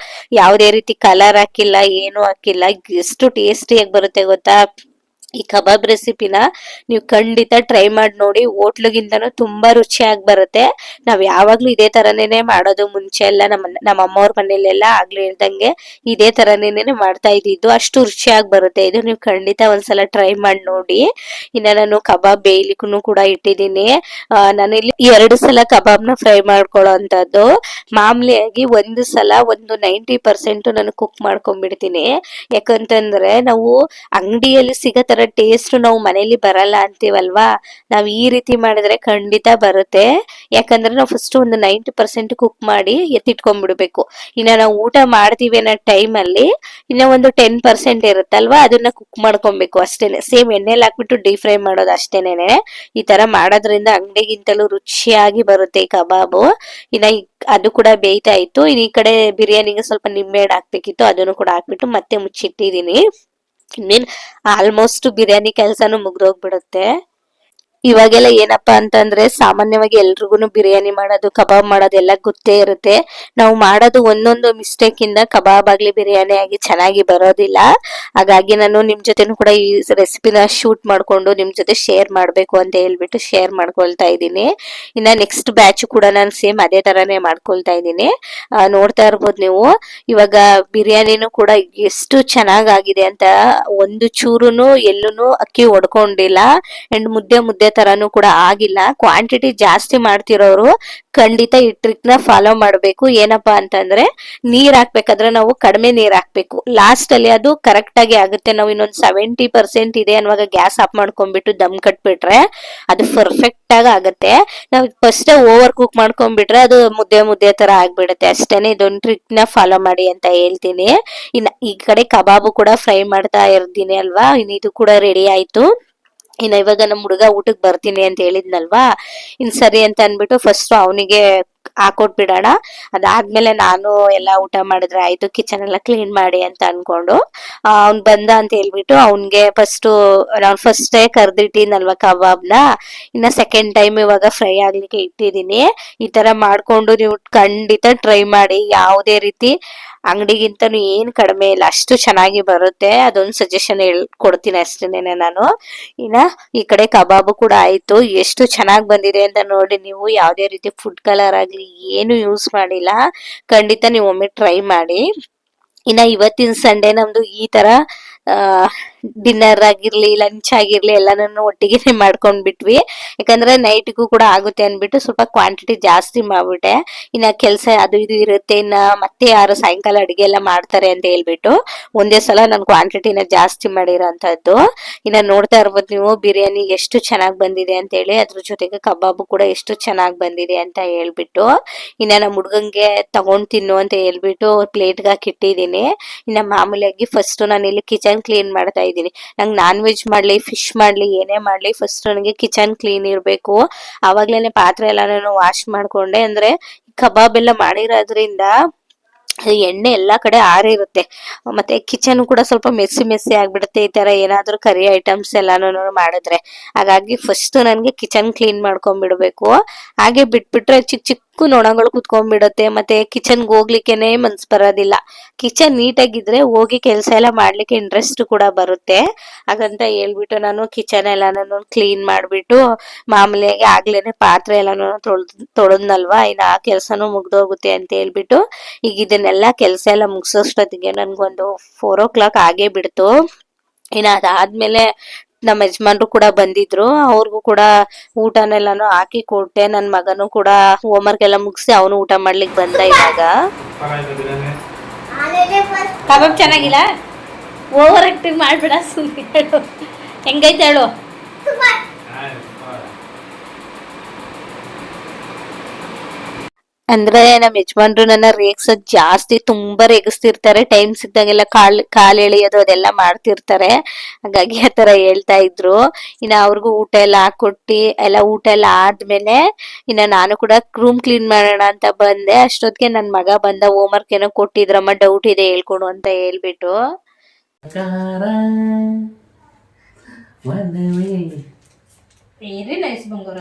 ಯಾವುದೇ ರೀತಿ ಕಲರ್ ಹಾಕಿಲ್ಲ, ಏನು ಹಾಕಿಲ್ಲ, ಎಷ್ಟು ಟೇಸ್ಟಿಯಾಗಿ ಬರುತ್ತೆ ಗೊತ್ತಾ? ಈ ಕಬಾಬ್ ರೆಸಿಪಿನ ನೀವು ಖಂಡಿತ ಟ್ರೈ ಮಾಡಿ ನೋಡಿ ಹೋಟ್ಲಿಗಿಂತನೂ ತುಂಬಾ ರುಚಿಯಾಗಿ ಬರುತ್ತೆ. ನಾವ್ ಯಾವಾಗ್ಲೂ ಇದೇ ತರನೇನೆ ಮಾಡೋದು ಮುಂಚೆ ಎಲ್ಲ ನಮ್ಮ ನಮ್ಮ ಅಮ್ಮವ್ರ ಮನೇಲೆಲ್ಲ ಆಗ್ಲೂ ಹೇಳ್ದಂಗೆ ಇದೇ ತರನೇನೆ ಮಾಡ್ತಾ ಇದ್ದಿದ್ದು ಅಷ್ಟು ರುಚಿಯಾಗಿ ಬರುತ್ತೆ. ಇದು ನೀವು ಖಂಡಿತ ಒಂದ್ಸಲ ಟ್ರೈ ಮಾಡಿ ನೋಡಿ. ಇನ್ನ ನಾನು ಕಬಾಬ್ ಬೇಯ್ಲಿಕ್ಕೂ ಕೂಡ ಇಟ್ಟಿದ್ದೀನಿ. ಆ, ನಾನಿಲ್ಲಿ ಎರಡು ಸಲ ಕಬಾಬ್ನ ಫ್ರೈ ಮಾಡ್ಕೊಳ್ಳೋ ಅಂತದ್ದು ಮಾಮೂಲಿಯಾಗಿ ಒಂದು ಸಲ ಒಂದು ನೈಂಟಿ ಪರ್ಸೆಂಟ್ ನಾನು ಕುಕ್ ಮಾಡ್ಕೊಂಡ್ಬಿಡ್ತೀನಿ. ಯಾಕಂತಂದ್ರೆ ನಾವು ಅಂಗಡಿಯಲ್ಲಿ ಸಿಗೋ ತರ ತರ ಟೇಸ್ಟ್ ನಾವು ಮನೇಲಿ ಬರಲ್ಲ ಅಂತೀವಲ್ವಾ? ನಾವ್ ಈ ರೀತಿ ಮಾಡಿದ್ರೆ ಖಂಡಿತ ಬರುತ್ತೆ. ಯಾಕಂದ್ರೆ ನಾವು ಫಸ್ಟ್ ಒಂದು ನೈಂಟಿ ಪರ್ಸೆಂಟ್ ಕುಕ್ ಮಾಡಿ ಎತ್ತಿಟ್ಕೊಂಡ್ಬಿಡ್ಬೇಕು. ಇನ್ನ ನಾವು ಊಟ ಮಾಡ್ತೀವಿ ಅನ್ನೋ ಟೈಮ್ ಅಲ್ಲಿ ಇನ್ನ ಒಂದು ಟೆನ್ ಪರ್ಸೆಂಟ್ ಇರುತ್ತಲ್ವಾ? ಅದನ್ನ ಕುಕ್ ಮಾಡ್ಕೊಬೇಕು ಅಷ್ಟೇನೆ. ಸೇಮ್ ಎಣ್ಣೆಲಿ ಹಾಕ್ಬಿಟ್ಟು ಡೀಪ್ ಫ್ರೈ ಮಾಡೋದು ಅಷ್ಟೇನೆ ಈ ತರ ಮಾಡೋದ್ರಿಂದ ಅಂಗಡಿಗಿಂತಲೂ ರುಚಿಯಾಗಿ ಬರುತ್ತೆ ಕಬಾಬು. ಇನ್ನ ಅದು ಕೂಡ ಬೇಯ್ತಾ ಇತ್ತು. ಇನ್ನು ಈ ಕಡೆ ಬಿರಿಯಾನಿಗೆ ಸ್ವಲ್ಪ ನಿಂಬೆ ನಿಂಬೆಹಣ್ಣು ಹಾಕ್ಬೇಕಿತ್ತು. ಅದನ್ನು ಕೂಡ ಹಾಕ್ಬಿಟ್ಟು ಮತ್ತೆ ಮುಚ್ಚಿಟ್ಟಿದೀನಿ ಇನ್ನೇನ್ ಆಲ್ಮೋಸ್ಟ್ ಬಿರಿಯಾನಿ ಕೆಲಸನೂ ಮುಗ್ದೋಗ್ಬಿಡುತ್ತೆ. ಇವಾಗೆಲ್ಲ ಏನಪ್ಪಾ ಅಂತಂದ್ರೆ ಸಾಮಾನ್ಯವಾಗಿ ಎಲ್ರಿಗೂ ಬಿರಿಯಾನಿ ಮಾಡೋದು, ಕಬಾಬ್ ಮಾಡೋದು ಎಲ್ಲ ಗೊತ್ತೇ ಇರುತ್ತೆ. ನಾವು ಮಾಡೋದು ಒಂದೊಂದು ಮಿಸ್ಟೇಕ್ ಇಂದ ಕಬಾಬ್ ಆಗ್ಲಿ ಬಿರಿಯಾನಿ ಆಗಿ ಚೆನ್ನಾಗಿ ಬರೋದಿಲ್ಲ. ಹಾಗಾಗಿ ನಾನು ನಿಮ್ ಜೊತೆನೂ ಕೂಡ ಈ ರೆಸಿಪಿನ ಶೂಟ್ ಮಾಡ್ಕೊಂಡು ನಿಮ್ ಜೊತೆ ಶೇರ್ ಮಾಡ್ಬೇಕು ಅಂತ ಹೇಳ್ಬಿಟ್ಟು ಶೇರ್ ಮಾಡ್ಕೊಳ್ತಾ ಇದ್ದೀನಿ. ಇನ್ನ ನೆಕ್ಸ್ಟ್ ಬ್ಯಾಚ್ ಕೂಡ ನಾನು ಸೇಮ್ ಅದೇ ತರಾನೇ ಮಾಡ್ಕೊಳ್ತಾ ಇದ್ದೀನಿ. ನೋಡ್ತಾ ಇರ್ಬೋದು ನೀವು. ಇವಾಗ ಬಿರಿಯಾನಿನೂ ಕೂಡ ಎಷ್ಟು ಚೆನ್ನಾಗಾಗಿದೆ ಅಂತ ಒಂದು ಚೂರುನು ಎಲ್ಲೂನು ಅಕ್ಕಿ ಒಡ್ಕೊಂಡಿಲ್ಲ. ಅಂಡ್ ಮುದ್ದೆ ಮುದ್ದೆ ತರಾನು ಕೂಡ ಆಗಿಲ್ಲ. ಕ್ವಾಂಟಿಟಿ ಜಾಸ್ತಿ ಮಾಡ್ತಿರೋರು ಖಂಡಿತ ಈ ಟ್ರಿಕ್ನ ಫಾಲೋ ಮಾಡಬೇಕು. ಏನಪ್ಪಾ ಅಂತಂದ್ರೆ ನೀರ್ ಹಾಕ್ಬೇಕಾದ್ರೆ ನಾವು ಕಡಿಮೆ ನೀರ್ ಹಾಕ್ಬೇಕು. ಲಾಸ್ಟ್ ಅಲ್ಲಿ ಅದು ಕರೆಕ್ಟ್ ಆಗಿ ಆಗುತ್ತೆ. ನಾವು ಇನ್ನೊಂದು ಸೆವೆಂಟಿ ಪರ್ಸೆಂಟ್ ಇದೆ ಅನ್ನುವಾಗ ಗ್ಯಾಸ್ ಆಫ್ ಮಾಡ್ಕೊಂಡ್ಬಿಟ್ಟು ದಮ್ ಕಟ್ಬಿಟ್ರೆ ಅದು ಪರ್ಫೆಕ್ಟ್ ಆಗಿ ಆಗುತ್ತೆ. ನಾವು ಫಸ್ಟ್ ಓವರ್ ಕುಕ್ ಮಾಡ್ಕೊಂಡ್ಬಿಟ್ರೆ ಅದು ಮುದ್ದೆ ಮುದ್ದೆ ತರ ಆಗ್ಬಿಡುತ್ತೆ. ಅಷ್ಟೇನೆ ಇದೊಂದು ಟ್ರಿಕ್ನ ಫಾಲೋ ಮಾಡಿ ಅಂತ ಹೇಳ್ತೀನಿ. ಇನ್ನ ಈ ಕಡೆ ಕಬಾಬು ಕೂಡ ಫ್ರೈ ಮಾಡ್ತಾ ಇರ್ತೀನಿ ಅಲ್ವಾ? ಇದು ಕೂಡ ರೆಡಿ ಆಯ್ತು. ಇನ್ನ ಇವಾಗ ನಮ್ಮ ಹುಡುಗ ಊಟಕ್ಕೆ ಬರ್ತೀನಿ ಅಂತ ಹೇಳಿದ್ನಲ್ವಾ? ಇನ್ ಸರಿ ಅಂತ ಅನ್ಬಿಟ್ಟು ಫಸ್ಟ್ ಅವನಿಗೆ ಹಾಕೊಟ್ಬಿಡೋಣ ಅದಾದ್ಮೇಲೆ ನಾನು ಎಲ್ಲ ಊಟ ಮಾಡಿದ್ರೆ ಆಯ್ತು ಕಿಚನ್ ಎಲ್ಲ ಕ್ಲೀನ್ ಮಾಡಿ ಅಂತ ಅನ್ಕೊಂಡು ಅವ್ನ್ ಬಂದ ಅಂತ ಹೇಳ್ಬಿಟ್ಟು ಅವನ್ಗೆ ಫಸ್ಟ್ ನಾನು ಫಸ್ಟೇ ಕರ್ದಿಟ್ಟಿನಲ್ವ ಕಬಾಬ್ನ. ಇನ್ನ ಸೆಕೆಂಡ್ ಟೈಮ್ ಇವಾಗ ಫ್ರೈ ಆಗ್ಲಿಕ್ಕೆ ಇಟ್ಟಿದೀನಿ ಈ ತರ ಮಾಡ್ಕೊಂಡು ನೀವು ಖಂಡಿತ ಟ್ರೈ ಮಾಡಿ, ಯಾವುದೇ ರೀತಿ ಅಂಗಡಿಗಿಂತನೂ ಏನ್ ಕಡಿಮೆ ಇಲ್ಲ, ಅಷ್ಟು ಚೆನ್ನಾಗಿ ಬರುತ್ತೆ. ಅದೊಂದು ಸಜೆಷನ್ ಹೇಳ್ಕೊಡ್ತೀನಿ ಅಷ್ಟೇನೆ ನಾನು. ಇನ್ನ ಈ ಕಡೆ ಕಬಾಬು ಕೂಡ ಆಯ್ತು. ಎಷ್ಟು ಚೆನ್ನಾಗಿ ಬಂದಿದೆ ಅಂತ ನೋಡಿ ನೀವು ಯಾವುದೇ ರೀತಿ ಫುಡ್ ಕಲರ್ ಆಗ್ಲಿ ಏನು ಯೂಸ್ ಮಾಡಿಲ್ಲ. ಖಂಡಿತ ನೀವು ಒಮ್ಮೆ ಟ್ರೈ ಮಾಡಿ. ಇನ್ನ ಇವತ್ತಿನ ಸಂಡೇ ನಮ್ದು ಈ ತರ ಡಿನ್ನರ್ ಆಗಿರ್ಲಿ ಲಂಚ್ ಆಗಿರ್ಲಿ ಎಲ್ಲಾನು ಒಟ್ಟಿಗೆ ಮಾಡ್ಕೊಂಡ್ ಬಿಟ್ವಿ ಯಾಕಂದ್ರೆ ನೈಟ್ಗೂ ಕೂಡ ಆಗುತ್ತೆ ಅನ್ಬಿಟ್ಟು ಸ್ವಲ್ಪ ಕ್ವಾಂಟಿಟಿ ಜಾಸ್ತಿ ಮಾಡ್ಬಿಟ್ಟೆ. ಇನ್ನ ಕೆಲಸ ಅದು ಇದು ಇರುತ್ತೆ. ಇನ್ನ ಮತ್ತೆ ಯಾರು ಸಾಯಂಕಾಲ ಅಡಿಗೆ ಎಲ್ಲ ಮಾಡ್ತಾರೆ ಅಂತ ಹೇಳ್ಬಿಟ್ಟು ಒಂದೇ ಸಲ ನಾನು ಕ್ವಾಂಟಿಟಿನ ಜಾಸ್ತಿ ಮಾಡಿರೋಂಥದ್ದು. ಇನ್ನ ನೋಡ್ತಾ ಇರ್ಬೋದು ನೀವು, ಬಿರಿಯಾನಿ ಎಷ್ಟು ಚೆನ್ನಾಗಿ ಬಂದಿದೆ ಅಂತ ಹೇಳಿ, ಅದ್ರ ಜೊತೆಗೆ ಕಬಾಬು ಕೂಡ ಎಷ್ಟು ಚೆನ್ನಾಗಿ ಬಂದಿದೆ ಅಂತ ಹೇಳ್ಬಿಟ್ಟು, ಇನ್ನ ನಮ್ ಹುಡ್ಗಂಗೆ ತಗೊಂಡ್ ತಿನ್ನು ಅಂತ ಹೇಳ್ಬಿಟ್ಟು ಪ್ಲೇಟ್ ಹಾಕಿ ಇಟ್ಟಿದ್ದೀನಿ ಇನ್ನ ಮಾಮೂಲಿಯಾಗಿ ಫಸ್ಟ್ ನಾನು ಇಲ್ಲಿ ಕಿಚನ್ ಕ್ಲೀನ್ ಮಾಡ್ತಾ ಇದ್ದೀನಿ. ನಂಗೆ ನಾನ್ ವೆಜ್ ಮಾಡ್ಲಿ ಫಿಶ್ ಮಾಡ್ಲಿ, ಏನೇ ಮಾಡ್ಲಿ ಫಸ್ಟ್ ನನಗೆ ಕಿಚನ್ ಕ್ಲೀನ್ ಇರಬೇಕು. ಆವಾಗ್ಲೇನೆ ಪಾತ್ರೆ ಎಲ್ಲ ನಾನು ವಾಶ್ ಮಾಡ್ಕೊಂಡೆ. ಅಂದ್ರೆ ಕಬಾಬ್ ಎಲ್ಲ ಮಾಡಿರೋದ್ರಿಂದ ಎಣ್ಣೆ ಎಲ್ಲಾ ಕಡೆ ಆರಿರುತ್ತೆ. ಮತ್ತೆ ಕಿಚನ್ ಕೂಡ ಸ್ವಲ್ಪ ಮೆಸ್ಸಿ ಮೆಸ್ಸಿ ಆಗ್ಬಿಡುತ್ತೆ. ಈ ತರ ಏನಾದ್ರೂ ಕರಿ ಐಟಮ್ಸ್ ಎಲ್ಲಾನು ಮಾಡಿದ್ರೆ. ಹಾಗಾಗಿ ಫಸ್ಟ್ ನನ್ಗೆ ಕಿಚನ್ ಕ್ಲೀನ್ ಮಾಡ್ಕೊಂಡ್ಬಿಡ್ಬೇಕು. ಹಾಗೆ ಬಿಟ್ಬಿಟ್ರೆ ಚಿಕ್ಕ ಚಿಕ್ಕ ನೊಣಗಳು ಕುತ್ಕೊಂಡ್ಬಿಡುತ್ತೆ, ಮತ್ತೆ ಕಿಚನ್ಗೆ ಹೋಗ್ಲಿಕ್ಕೆನೆ ಮನ್ಸ್ ಬರೋದಿಲ್ಲ. ಕಿಚನ್ ನೀಟಾಗಿದ್ರೆ ಹೋಗಿ ಕೆಲಸ ಎಲ್ಲ ಮಾಡ್ಲಿಕ್ಕೆ ಇಂಟ್ರೆಸ್ಟ್ ಕೂಡ ಬರುತ್ತೆ. ಹಾಗಂತ ಹೇಳ್ಬಿಟ್ಟು ನಾನು ಕಿಚನ್ ಎಲ್ಲ ನಾನು ಕ್ಲೀನ್ ಮಾಡ್ಬಿಟ್ಟು, ಮಾಮೂಲಿಯಾಗಿ ಆಗ್ಲೇನೆ ಪಾತ್ರೆ ಎಲ್ಲಾನು ತೊಳ್ದ್, ತೊಳೆದ್ನಲ್ವಾ? ಇನ್ನು ಆ ಕೆಲ್ಸನೂ ಮುಗ್ದೋಗುತ್ತೆ ಅಂತ ಹೇಳ್ಬಿಟ್ಟು, ಈಗ ಇದನ್ನೆಲ್ಲ ಕೆಲಸ ಎಲ್ಲ ಮುಗಿಸೋಷ್ಟೊತ್ತಿಗೆ ನನ್ಗೊಂದು ಫೋರ್ ಓ ಕ್ಲಾಕ್ ಆಗೇ ಬಿಡ್ತು. ಇನ್ನ ಅದಾದ್ಮೇಲೆ ನಮ್ಮ ಯಜಮಾನ್ರು ಕೂಡ ಬಂದಿದ್ರು. ಅವ್ರಿಗೂ ಕೂಡ ಊಟನೆಲ್ಲಾನು ಹಾಕಿ ಕೊಟ್ಟೆ. ನನ್ ಮಗನು ಕೂಡ ಹೋಮ್ವರ್ಕ್ ಎಲ್ಲ ಮುಗಿಸಿ ಅವನು ಊಟ ಮಾಡ್ಲಿಕ್ಕೆ ಬಂದ ಇವಾಗ. ಕಬಾಬ್ ಚೆನ್ನಾಗಿಲ್ಲ? ಓವರ್ ಆಕ್ಟಿಂಗ್ ಮಾಡ್ಬೇಡ ಸುಮ್ಮನೆ ಹೆಂಗೈತೆ ಹೇಳು? ಅಂದ್ರೆ ನಮ್ ಯಜಮಾನ್ರು ನನ್ನ ರೇಗ್ಸೋದ್ ಜಾಸ್ತಿ ತುಂಬಾ ರೇಗಿಸ್ತಿರ್ತಾರೆ. ಟೈಮ್ ಸಿದ್ದಾಗೆಲ್ಲ ಕಾಲ್ ಕಾಲ್ ಎಳೆಯೋದು ಅದೆಲ್ಲ ಮಾಡ್ತಿರ್ತಾರೆ. ಹಾಗಾಗಿ ಆ ತರ ಹೇಳ್ತಾ ಇದ್ರು. ಇನ್ನ ಅವ್ರಿಗೂ ಊಟ ಎಲ್ಲ ಹಾಕೊಟ್ಟಿ ಎಲ್ಲ ಊಟ ಎಲ್ಲ ಆದ್ಮೇಲೆ ಇನ್ನ ನಾನು ಕೂಡ ರೂಮ್ ಕ್ಲೀನ್ ಮಾಡೋಣ ಅಂತ ಬಂದೆ. ಅಷ್ಟೊತ್ತಿಗೆ ನನ್ ಮಗ ಬಂದ ಹೋಮ್ ವರ್ಕ್ ಏನೋ ಕೊಟ್ಟಿದ್ರಮ್ಮ ಡೌಟ್ ಇದೆ ಹೇಳ್ಕೊಡು ಅಂತ ಹೇಳ್ಬಿಟ್ಟು. ವೆರಿ ನೈಸ್ ಬಂಗಾರ.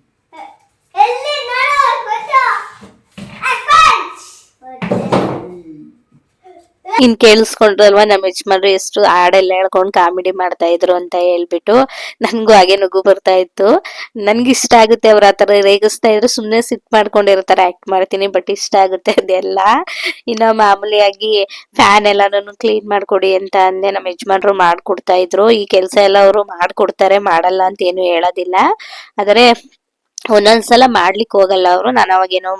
ಇನ್ ಕೇಳಿಸ್ಕೊಂಡ್ರಲ್ವಾ ನಮ್ಮ ಯಜಮಾನ್ರು ಎಷ್ಟು ಹಾಡೆಲ್ಲ ಹೇಳ್ಕೊಂಡು ಕಾಮಿಡಿ ಮಾಡ್ತಾ ಇದ್ರು ಅಂತ ಹೇಳ್ಬಿಟ್ಟು ನನ್ಗೂ ಹಾಗೆ ನುಗ್ಗು ಬರ್ತಾ ಇತ್ತು. ನನ್ಗೆ ಇಷ್ಟ ಆಗುತ್ತೆ ಅವ್ರ ಆತರ ರೇಗಿಸ್ತಾ ಇದ್ರು ಸುಮ್ನೆ ಸಿಟ್ ಮಾಡ್ಕೊಂಡಿರ್ತಾರೆ ಆಕ್ಟ್ ಮಾಡ್ತೀನಿ ಬಟ್ ಇಷ್ಟ ಆಗುತ್ತೆ ಅದೆಲ್ಲ. ಇನ್ನ ಮಾಮೂಲಿಯಾಗಿ ಫ್ಯಾನ್ ಎಲ್ಲಾನು ಕ್ಲೀನ್ ಮಾಡ್ಕೊಡಿ ಅಂತ ಅಂದೆ ನಮ್ಮ ಯಜಮಾನ್ರು ಮಾಡ್ಕೊಡ್ತಾ ಇದ್ರು. ಈ ಕೆಲಸ ಎಲ್ಲ ಅವರು ಮಾಡ್ಕೊಡ್ತಾರೆ, ಮಾಡಲ್ಲ ಅಂತ ಏನು ಹೇಳೋದಿಲ್ಲ. ಆದ್ರೆ ಒಂದೊಂದ್ಸಲ ಮಾಡ್ಲಿಕ್ಕೆ ಹೋಗಲ್ಲ ಅವರು. ನಾನು ಅವಾಗೇನೋ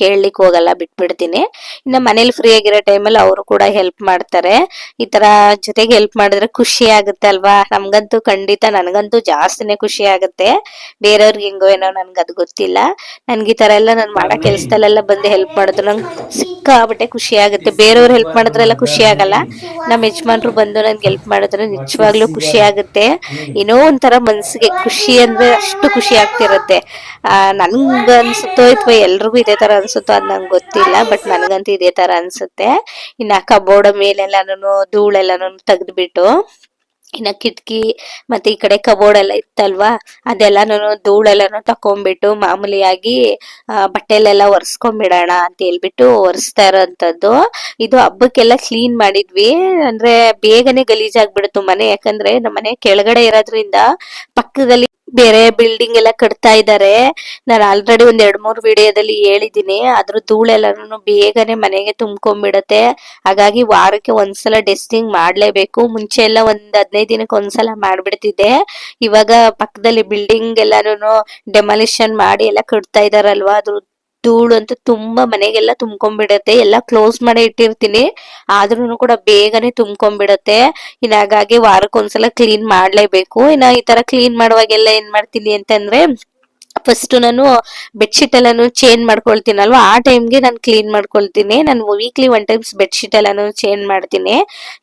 ಕೇಳಲಿಕ್ಕೆ ಹೋಗಲ್ಲ ಬಿಟ್ಬಿಡ್ತೀನಿ. ಇನ್ನು ಮನೇಲಿ ಫ್ರೀ ಆಗಿರೋ ಟೈಮಲ್ಲಿ ಅವರು ಕೂಡ ಹೆಲ್ಪ್ ಮಾಡ್ತಾರೆ. ಈ ತರ ಜೊತೆಗೆ ಹೆಲ್ಪ್ ಮಾಡಿದ್ರೆ ಖುಷಿ ಆಗುತ್ತೆ ಅಲ್ವಾ? ನಮಗಂತೂ ಖಂಡಿತ ನನಗಂತೂ ಜಾಸ್ತಿನೇ ಖುಷಿ ಆಗುತ್ತೆ. ಬೇರೆಯವ್ರಿಗೆ ಹೆಂಗೋ ಏನೋ ನನ್ಗೆ ಅದು ಗೊತ್ತಿಲ್ಲ. ನನ್ಗೆ ಈ ತರ ಎಲ್ಲ ನಾನು ಮಾಡೋ ಕೆಲಸದಲ್ಲೆಲ್ಲ ಬಂದು ಹೆಲ್ಪ್ ಮಾಡಿದ್ರು ನಂಗೆ ಸಿಕ್ಕಾಬಿಟ್ಟೆ ಖುಷಿ ಆಗುತ್ತೆ. ಬೇರೆಯವ್ರು ಹೆಲ್ಪ್ ಮಾಡಿದ್ರೆಲ್ಲ ಖುಷಿ ಆಗಲ್ಲ. ನಮ್ಮ ಯಜಮಾನ್ರು ಬಂದು ನನ್ಗೆ ಹೆಲ್ಪ್ ಮಾಡಿದ್ರೆ ನಿಜವಾಗ್ಲೂ ಖುಷಿ ಆಗುತ್ತೆ. ಏನೋ ಒಂಥರ ಮನಸ್ಸಿಗೆ ಖುಷಿ ಅಂದ್ರೆ ಅಷ್ಟು ಖುಷಿ ಆಗ್ತಿರುತ್ತೆ. ನನ್ಗ ಅನ್ಸುತ್ತೋ ಅಥವಾ ಎಲ್ರಿಗೂ ಇದೇ ತರ ಅನ್ಸುತ್ತೋ ಅದ್ ನಂಗೆ ಗೊತ್ತಿಲ್ಲ, ಬಟ್ ನನಗಂತೂ ಇದೇ ತರ ಅನ್ಸುತ್ತೆ. ಇನ್ನ ಕಬೋರ್ಡ್ ಮೇಲೆಲ್ಲಾನು ಧೂಳೆಲ್ಲಾನು ತೆಗ್ದ್ಬಿಟ್ಟು, ಇನ್ನ ಕಿಟಕಿ ಮತ್ತೆ ಈ ಕಡೆ ಕಬೋರ್ಡ್ ಎಲ್ಲ ಇತ್ತಲ್ವಾ ಅದೆಲ್ಲಾನು ಧೂಳೆಲ್ಲಾನು ತಕೊಂಡ್ಬಿಟ್ಟು ಮಾಮೂಲಿಯಾಗಿ ಬಟ್ಟೆಲೆಲ್ಲ ಒರೆಸ್ಕೊಂಡ್ಬಿಡೋಣ ಅಂತ ಹೇಳ್ಬಿಟ್ಟು ಒರೆಸ್ತಾ ಇರೋಂಥದ್ದು. ಇದು ಹಬ್ಬಕ್ಕೆಲ್ಲ ಕ್ಲೀನ್ ಮಾಡಿದ್ವಿ. ಅಂದ್ರೆ ಬೇಗನೆ ಗಲೀಜಾಗ್ಬಿಡ್ತು ಮನೆ, ಯಾಕಂದ್ರೆ ನಮ್ಮ ಮನೆ ಕೆಳಗಡೆ ಇರೋದ್ರಿಂದ ಪಕ್ಕದಲ್ಲಿ ಬೇರೆ ಬಿಲ್ಡಿಂಗ್ ಎಲ್ಲ ಕಟ್ತಾ ಇದ್ದಾರೆ ನಾನು ಆಲ್ರೆಡಿ ಒಂದ್ ಎರಡ್ ಮೂರ್ ವಿಡಿಯೋದಲ್ಲಿ ಹೇಳಿದೀನಿ. ಅದ್ರ ಧೂಳೆಲ್ಲಾನು ಬೇಗನೆ ಮನೆಗೆ ತುಂಬ್ಕೊಂಡ್ಬಿಡತ್ತೆ. ಹಾಗಾಗಿ ವಾರಕ್ಕೆ ಒಂದ್ಸಲ ಡಸ್ಟಿಂಗ್ ಮಾಡ್ಲೇಬೇಕು. ಮುಂಚೆ ಎಲ್ಲ ಒಂದ್ ಹದಿನೈದು ದಿನಕ್ಕೆ ಒಂದ್ಸಲ ಮಾಡ್ಬಿಡ್ತಿದ್ದೆ. ಇವಾಗ ಪಕ್ಕದಲ್ಲಿ ಬಿಲ್ಡಿಂಗ್ ಎಲ್ಲಾನು ಡೆಮಾಲಿಷನ್ ಮಾಡಿ ಎಲ್ಲ ಕಟ್ತಾ ಇದಾರಲ್ವಾ? ಅದ್ರ ಧೂಳು ಅಂತ ತುಂಬಾ ಮನೆಗೆಲ್ಲ ತುಂಬ್ಕೊಂಡ್ಬಿಡತ್ತೆ. ಎಲ್ಲ ಕ್ಲೋಸ್ ಮಾಡಿ ಇಟ್ಟಿರ್ತೀನಿ. ಆದ್ರೂ ಕೂಡ ಬೇಗನೆ ತುಂಬ್ಕೊಂಡ್ಬಿಡತ್ತೆ. ಇನ್ ಹಾಗಾಗಿ ವಾರಕ್ಕೊಂದ್ಸಲ ಕ್ಲೀನ್ ಮಾಡ್ಲೇಬೇಕು. ಇನ್ನ ಈ ತರ ಕ್ಲೀನ್ ಮಾಡುವಾಗೆಲ್ಲ ಏನ್ ಮಾಡ್ತೀನಿ ಅಂತಂದ್ರೆ ಫಸ್ಟ್ ನಾನು ಬೆಡ್ಶೀಟ್ ಎಲ್ಲಾನು ಚೇಂಜ್ ಮಾಡ್ಕೊಳ್ತೀನಲ್ವಾ? ಆ ಟೈಮ್ಗೆ ನಾನು ಕ್ಲೀನ್ ಮಾಡ್ಕೊಳ್ತೀನಿ. ನಾನು ವೀಕ್ಲಿ ಒನ್ ಟೈಮ್ಸ್ ಬೆಡ್ಶೀಟ್ ಎಲ್ಲಾನು ಚೇಂಜ್ ಮಾಡ್ತೀನಿ.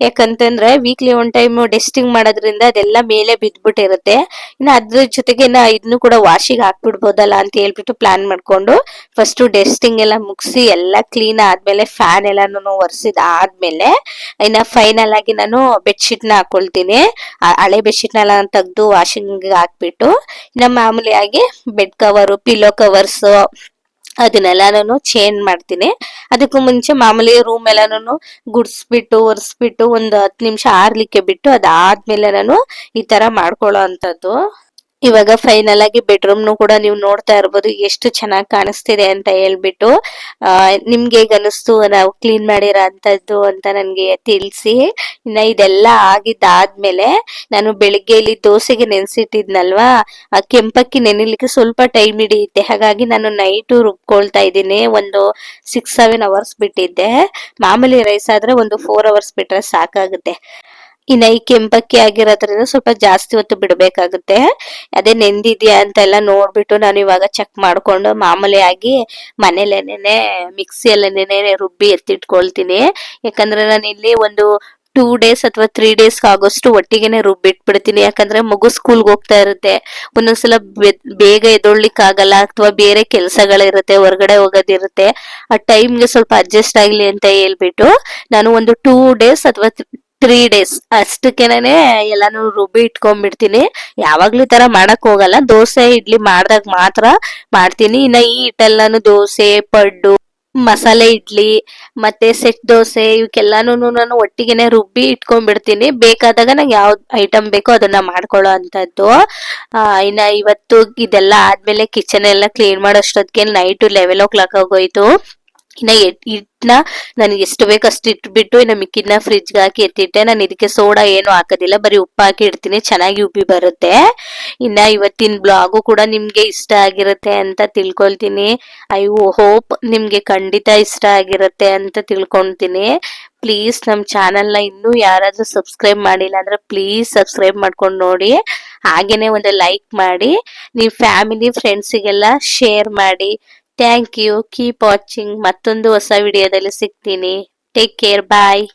ಯಾಕಂತಂದ್ರೆ ವೀಕ್ಲಿ ಒನ್ ಟೈಮ್ ಡೆಸ್ಟಿಂಗ್ ಮಾಡೋದ್ರಿಂದ ಅದೆಲ್ಲ ಮೇಲೆ ಬಿದ್ದ್ಬಿಟ್ಟಿರುತ್ತೆ ಇನ್ನು ಅದ್ರ ಜೊತೆಗೆ ನಾ ಇದನ್ನು ಕೂಡ ವಾಶಿಗೆ ಹಾಕ್ಬಿಡ್ಬೋದಲ್ಲ ಅಂತ ಹೇಳ್ಬಿಟ್ಟು ಪ್ಲಾನ್ ಮಾಡ್ಕೊಂಡು ಫಸ್ಟ್ ಡೆಸ್ಟಿಂಗ್ ಎಲ್ಲ ಮುಗಿಸಿ ಎಲ್ಲ ಕ್ಲೀನ್ ಆದ್ಮೇಲೆ ಫ್ಯಾನ್ ಎಲ್ಲಾನು ಒರೆಸಿದ ಆದ್ಮೇಲೆ ಇನ್ನ ಫೈನಲ್ ಆಗಿ ನಾನು ಬೆಡ್ಶೀಟ್ನ ಹಾಕೊಳ್ತೀನಿ. ಹಳೆ ಬೆಡ್ಶೀಟ್ ನೆಲ್ಲ ತೆಗೆದು ವಾಷಿಂಗ್ ಹಾಕ್ಬಿಟ್ಟು ಇನ್ನ ಮಾಮೂಲಿಯಾಗಿ ಬೆಡ್ ಕವರು ಪಿಲೋ ಕವರ್ಸ್ ಅದನ್ನೆಲ್ಲಾನು ಚೇಂಜ್ ಮಾಡ್ತೀನಿ. ಅದಕ್ಕೂ ಮುಂಚೆ ಮಾಮೂಲಿ ರೂಮ್ ಎಲ್ಲಾನು ಗುಡ್ಸ್ಬಿಟ್ಟು, ಒರೆಸ್ಬಿಟ್ಟು ಒಂದು ಹತ್ತು ನಿಮಿಷ ಆರ್ಲಿಕ್ಕೆ ಬಿಟ್ಟು ಅದಾದ್ಮೇಲೆ ನಾನು ಈ ತರ ಮಾಡ್ಕೊಳ್ಳೋ ಅಂತದ್ದು ಇವಾಗ ಫೈನಲ್ ಆಗಿ ಬೆಡ್ರೂಮ್ನು ಕೂಡ ನೀವು ನೋಡ್ತಾ ಇರ್ಬೋದು, ಎಷ್ಟು ಚೆನ್ನಾಗಿ ಕಾಣಿಸ್ತಿದೆ ಅಂತ ಹೇಳ್ಬಿಟ್ಟು ನಿಮ್ಗೆ ಹೇಗೆ ಅನಿಸ್ತು ನಾವು ಕ್ಲೀನ್ ಮಾಡಿರೋ ಅಂತದ್ದು ಅಂತ ನನಗೆ ತಿಳಿಸಿ. ಇನ್ನ ಇದೆಲ್ಲ ಆಗಿದ್ದಾದ್ಮೇಲೆ ನಾನು ಬೆಳಿಗ್ಗೆ ಇಲ್ಲಿ ದೋಸೆಗೆ ನೆನೆಸಿಟ್ಟಿದ್ನಲ್ವಾ, ಆ ಕೆಂಪಕ್ಕಿ ನೆನಿಲಿಕ್ಕೆ ಸ್ವಲ್ಪ ಟೈಮ್ ಹಿಡಿಯುತ್ತೆ. ಹಾಗಾಗಿ ನಾನು ನೈಟು ರುಬ್ಕೊಳ್ತಾ ಇದ್ದೀನಿ. ಒಂದು ಸಿಕ್ಸ್ ಸೆವೆನ್ ಅವರ್ಸ್ ಬಿಟ್ಟಿದ್ದೆ. ಮಾಮೂಲಿ ರೈಸ್ ಆದ್ರೆ ಒಂದು ಫೋರ್ ಅವರ್ಸ್ ಬಿಟ್ರೆ ಸಾಕಾಗುತ್ತೆ. ಇನ್ನ ಈ ಕೆಂಪಕ್ಕಿ ಆಗಿರೋದ್ರಿಂದ ಸ್ವಲ್ಪ ಜಾಸ್ತಿ ಹೊತ್ತು ಬಿಡಬೇಕಾಗುತ್ತೆ. ಅದೇ ನೆಂದಿದ್ಯಾ ಅಂತ ಎಲ್ಲ ನೋಡ್ಬಿಟ್ಟು ನಾನು ಇವಾಗ ಚೆಕ್ ಮಾಡ್ಕೊಂಡು ಮಾಮೂಲಿಯಾಗಿ ಮನೇಲೇನೆ ಮಿಕ್ಸಿಯಲ್ಲೇನೆ ರುಬ್ಬಿ ಎತ್ತಿಟ್ಕೊಳ್ತೀನಿ. ಯಾಕಂದ್ರೆ ನಾನು ಇಲ್ಲಿ ಒಂದು ಟೂ ಡೇಸ್ ಅಥವಾ ತ್ರೀ ಡೇಸ್ ಆಗೋಷ್ಟು ಒಟ್ಟಿಗೆನೆ ರುಬ್ಬಿಟ್ಬಿಡ್ತೀನಿ. ಯಾಕಂದ್ರೆ ಮಗು ಸ್ಕೂಲ್ಗೆ ಹೋಗ್ತಾ ಇರುತ್ತೆ. ಒಂದೊಂದ್ಸಲ ಬೇಗ ಎದೊಳ್ಲಿಕ್ ಆಗಲ್ಲ ಅಥವಾ ಬೇರೆ ಕೆಲಸಗಳಿರುತ್ತೆ, ಹೊರಗಡೆ ಹೋಗೋದಿರುತ್ತೆ. ಆ ಟೈಮ್ಗೆ ಸ್ವಲ್ಪ ಅಡ್ಜಸ್ಟ್ ಆಗ್ಲಿ ಅಂತ ಹೇಳ್ಬಿಟ್ಟು ನಾನು ಒಂದು ಟೂ ಡೇಸ್ ಅಥವಾ ತ್ರೀ ಡೇಸ್ ಅಷ್ಟಕ್ಕೇನೆ ಎಲ್ಲಾನು ರುಬ್ಬಿ ಇಟ್ಕೊಂಡ್ಬಿಡ್ತೀನಿ. ಯಾವಾಗ್ಲೂ ತರ ಮಾಡಕ್ ಹೋಗಲ್ಲ. ದೋಸೆ, ಇಡ್ಲಿ ಮಾಡ್ದಾಗ ಮಾತ್ರ ಮಾಡ್ತೀನಿ. ಇನ್ನ ಈ ಹಿಟ್ಟೆಲ್ಲಾನು ದೋಸೆ, ಪಡ್ಡು, ಮಸಾಲೆ ಇಡ್ಲಿ, ಮತ್ತೆ ಸೆಟ್ ದೋಸೆ ಇವಕ್ಕೆಲ್ಲಾನು ನಾನು ಒಟ್ಟಿಗೆನೆ ರುಬ್ಬಿ ಇಟ್ಕೊಂಡ್ಬಿಡ್ತೀನಿ. ಬೇಕಾದಾಗ ನಂಗೆ ಯಾವ ಐಟಮ್ ಬೇಕೋ ಅದನ್ನ ಮಾಡ್ಕೊಳ್ಳೋ ಅಂತದ್ದು. ಇನ್ನ ಇವತ್ತು ಇದೆಲ್ಲ ಆದ್ಮೇಲೆ ಕಿಚನ್ ಎಲ್ಲ ಕ್ಲೀನ್ ಮಾಡೋಷ್ಟೊತ್ತಿಗೆ ನೈಟ್ ಲೆವೆನ್ ಓ ಕ್ಲಾಕ್ ಆಗೋಯ್ತು ಇನ್ನ ಹಿಟ್ನ ನನಗೆ ಎಷ್ಟು ಬೇಕು ಅಷ್ಟು ಇಟ್ಬಿಟ್ಟು ಇನ್ನ ಮಿಕ್ಕಿದ್ನ ಫ್ರಿಜ್ಗೆ ಹಾಕಿ ಎತ್ತಿಟ್ಟೆ. ನಾನು ಇದಕ್ಕೆ ಸೋಡಾ ಏನು ಹಾಕೋದಿಲ್ಲ. ಬರೀ ಉಪ್ಪು ಹಾಕಿ ಇಡ್ತೀನಿ. ಚೆನ್ನಾಗಿ ಉಬ್ಬಿ ಬರುತ್ತೆ. ಇನ್ನ ಇವತ್ತಿನ ಬ್ಲಾಗು ಕೂಡ ನಿಮ್ಗೆ ಇಷ್ಟ ಆಗಿರುತ್ತೆ ಅಂತ ತಿಳ್ಕೊಳ್ತೀನಿ. ಐ ಹೋಪ್ ನಿಮ್ಗೆ ಖಂಡಿತ ಇಷ್ಟ ಆಗಿರುತ್ತೆ ಅಂತ ತಿಳ್ಕೊಂತೀನಿ ಪ್ಲೀಸ್ ನಮ್ಮ ಚಾನಲ್ನ ಇನ್ನೂ ಯಾರಾದ್ರೂ ಸಬ್ಸ್ಕ್ರೈಬ್ ಮಾಡಿಲ್ಲ ಅಂದ್ರೆ ಪ್ಲೀಸ್ ಸಬ್ಸ್ಕ್ರೈಬ್ ಮಾಡ್ಕೊಂಡು ನೋಡಿ. ಹಾಗೇನೆ ಒಂದು ಲೈಕ್ ಮಾಡಿ. ನಿಮ್ಮ ಫ್ಯಾಮಿಲಿ ಫ್ರೆಂಡ್ಸಿಗೆಲ್ಲ ಶೇರ್ ಮಾಡಿ. ಥ್ಯಾಂಕ್ ಯು ಕೀಪ್ ವಾಚಿಂಗ್ ಮತ್ತೊಂದು ಹೊಸ ವಿಡಿಯೋದಲ್ಲಿ ಸಿಗ್ತೀನಿ. Take care bye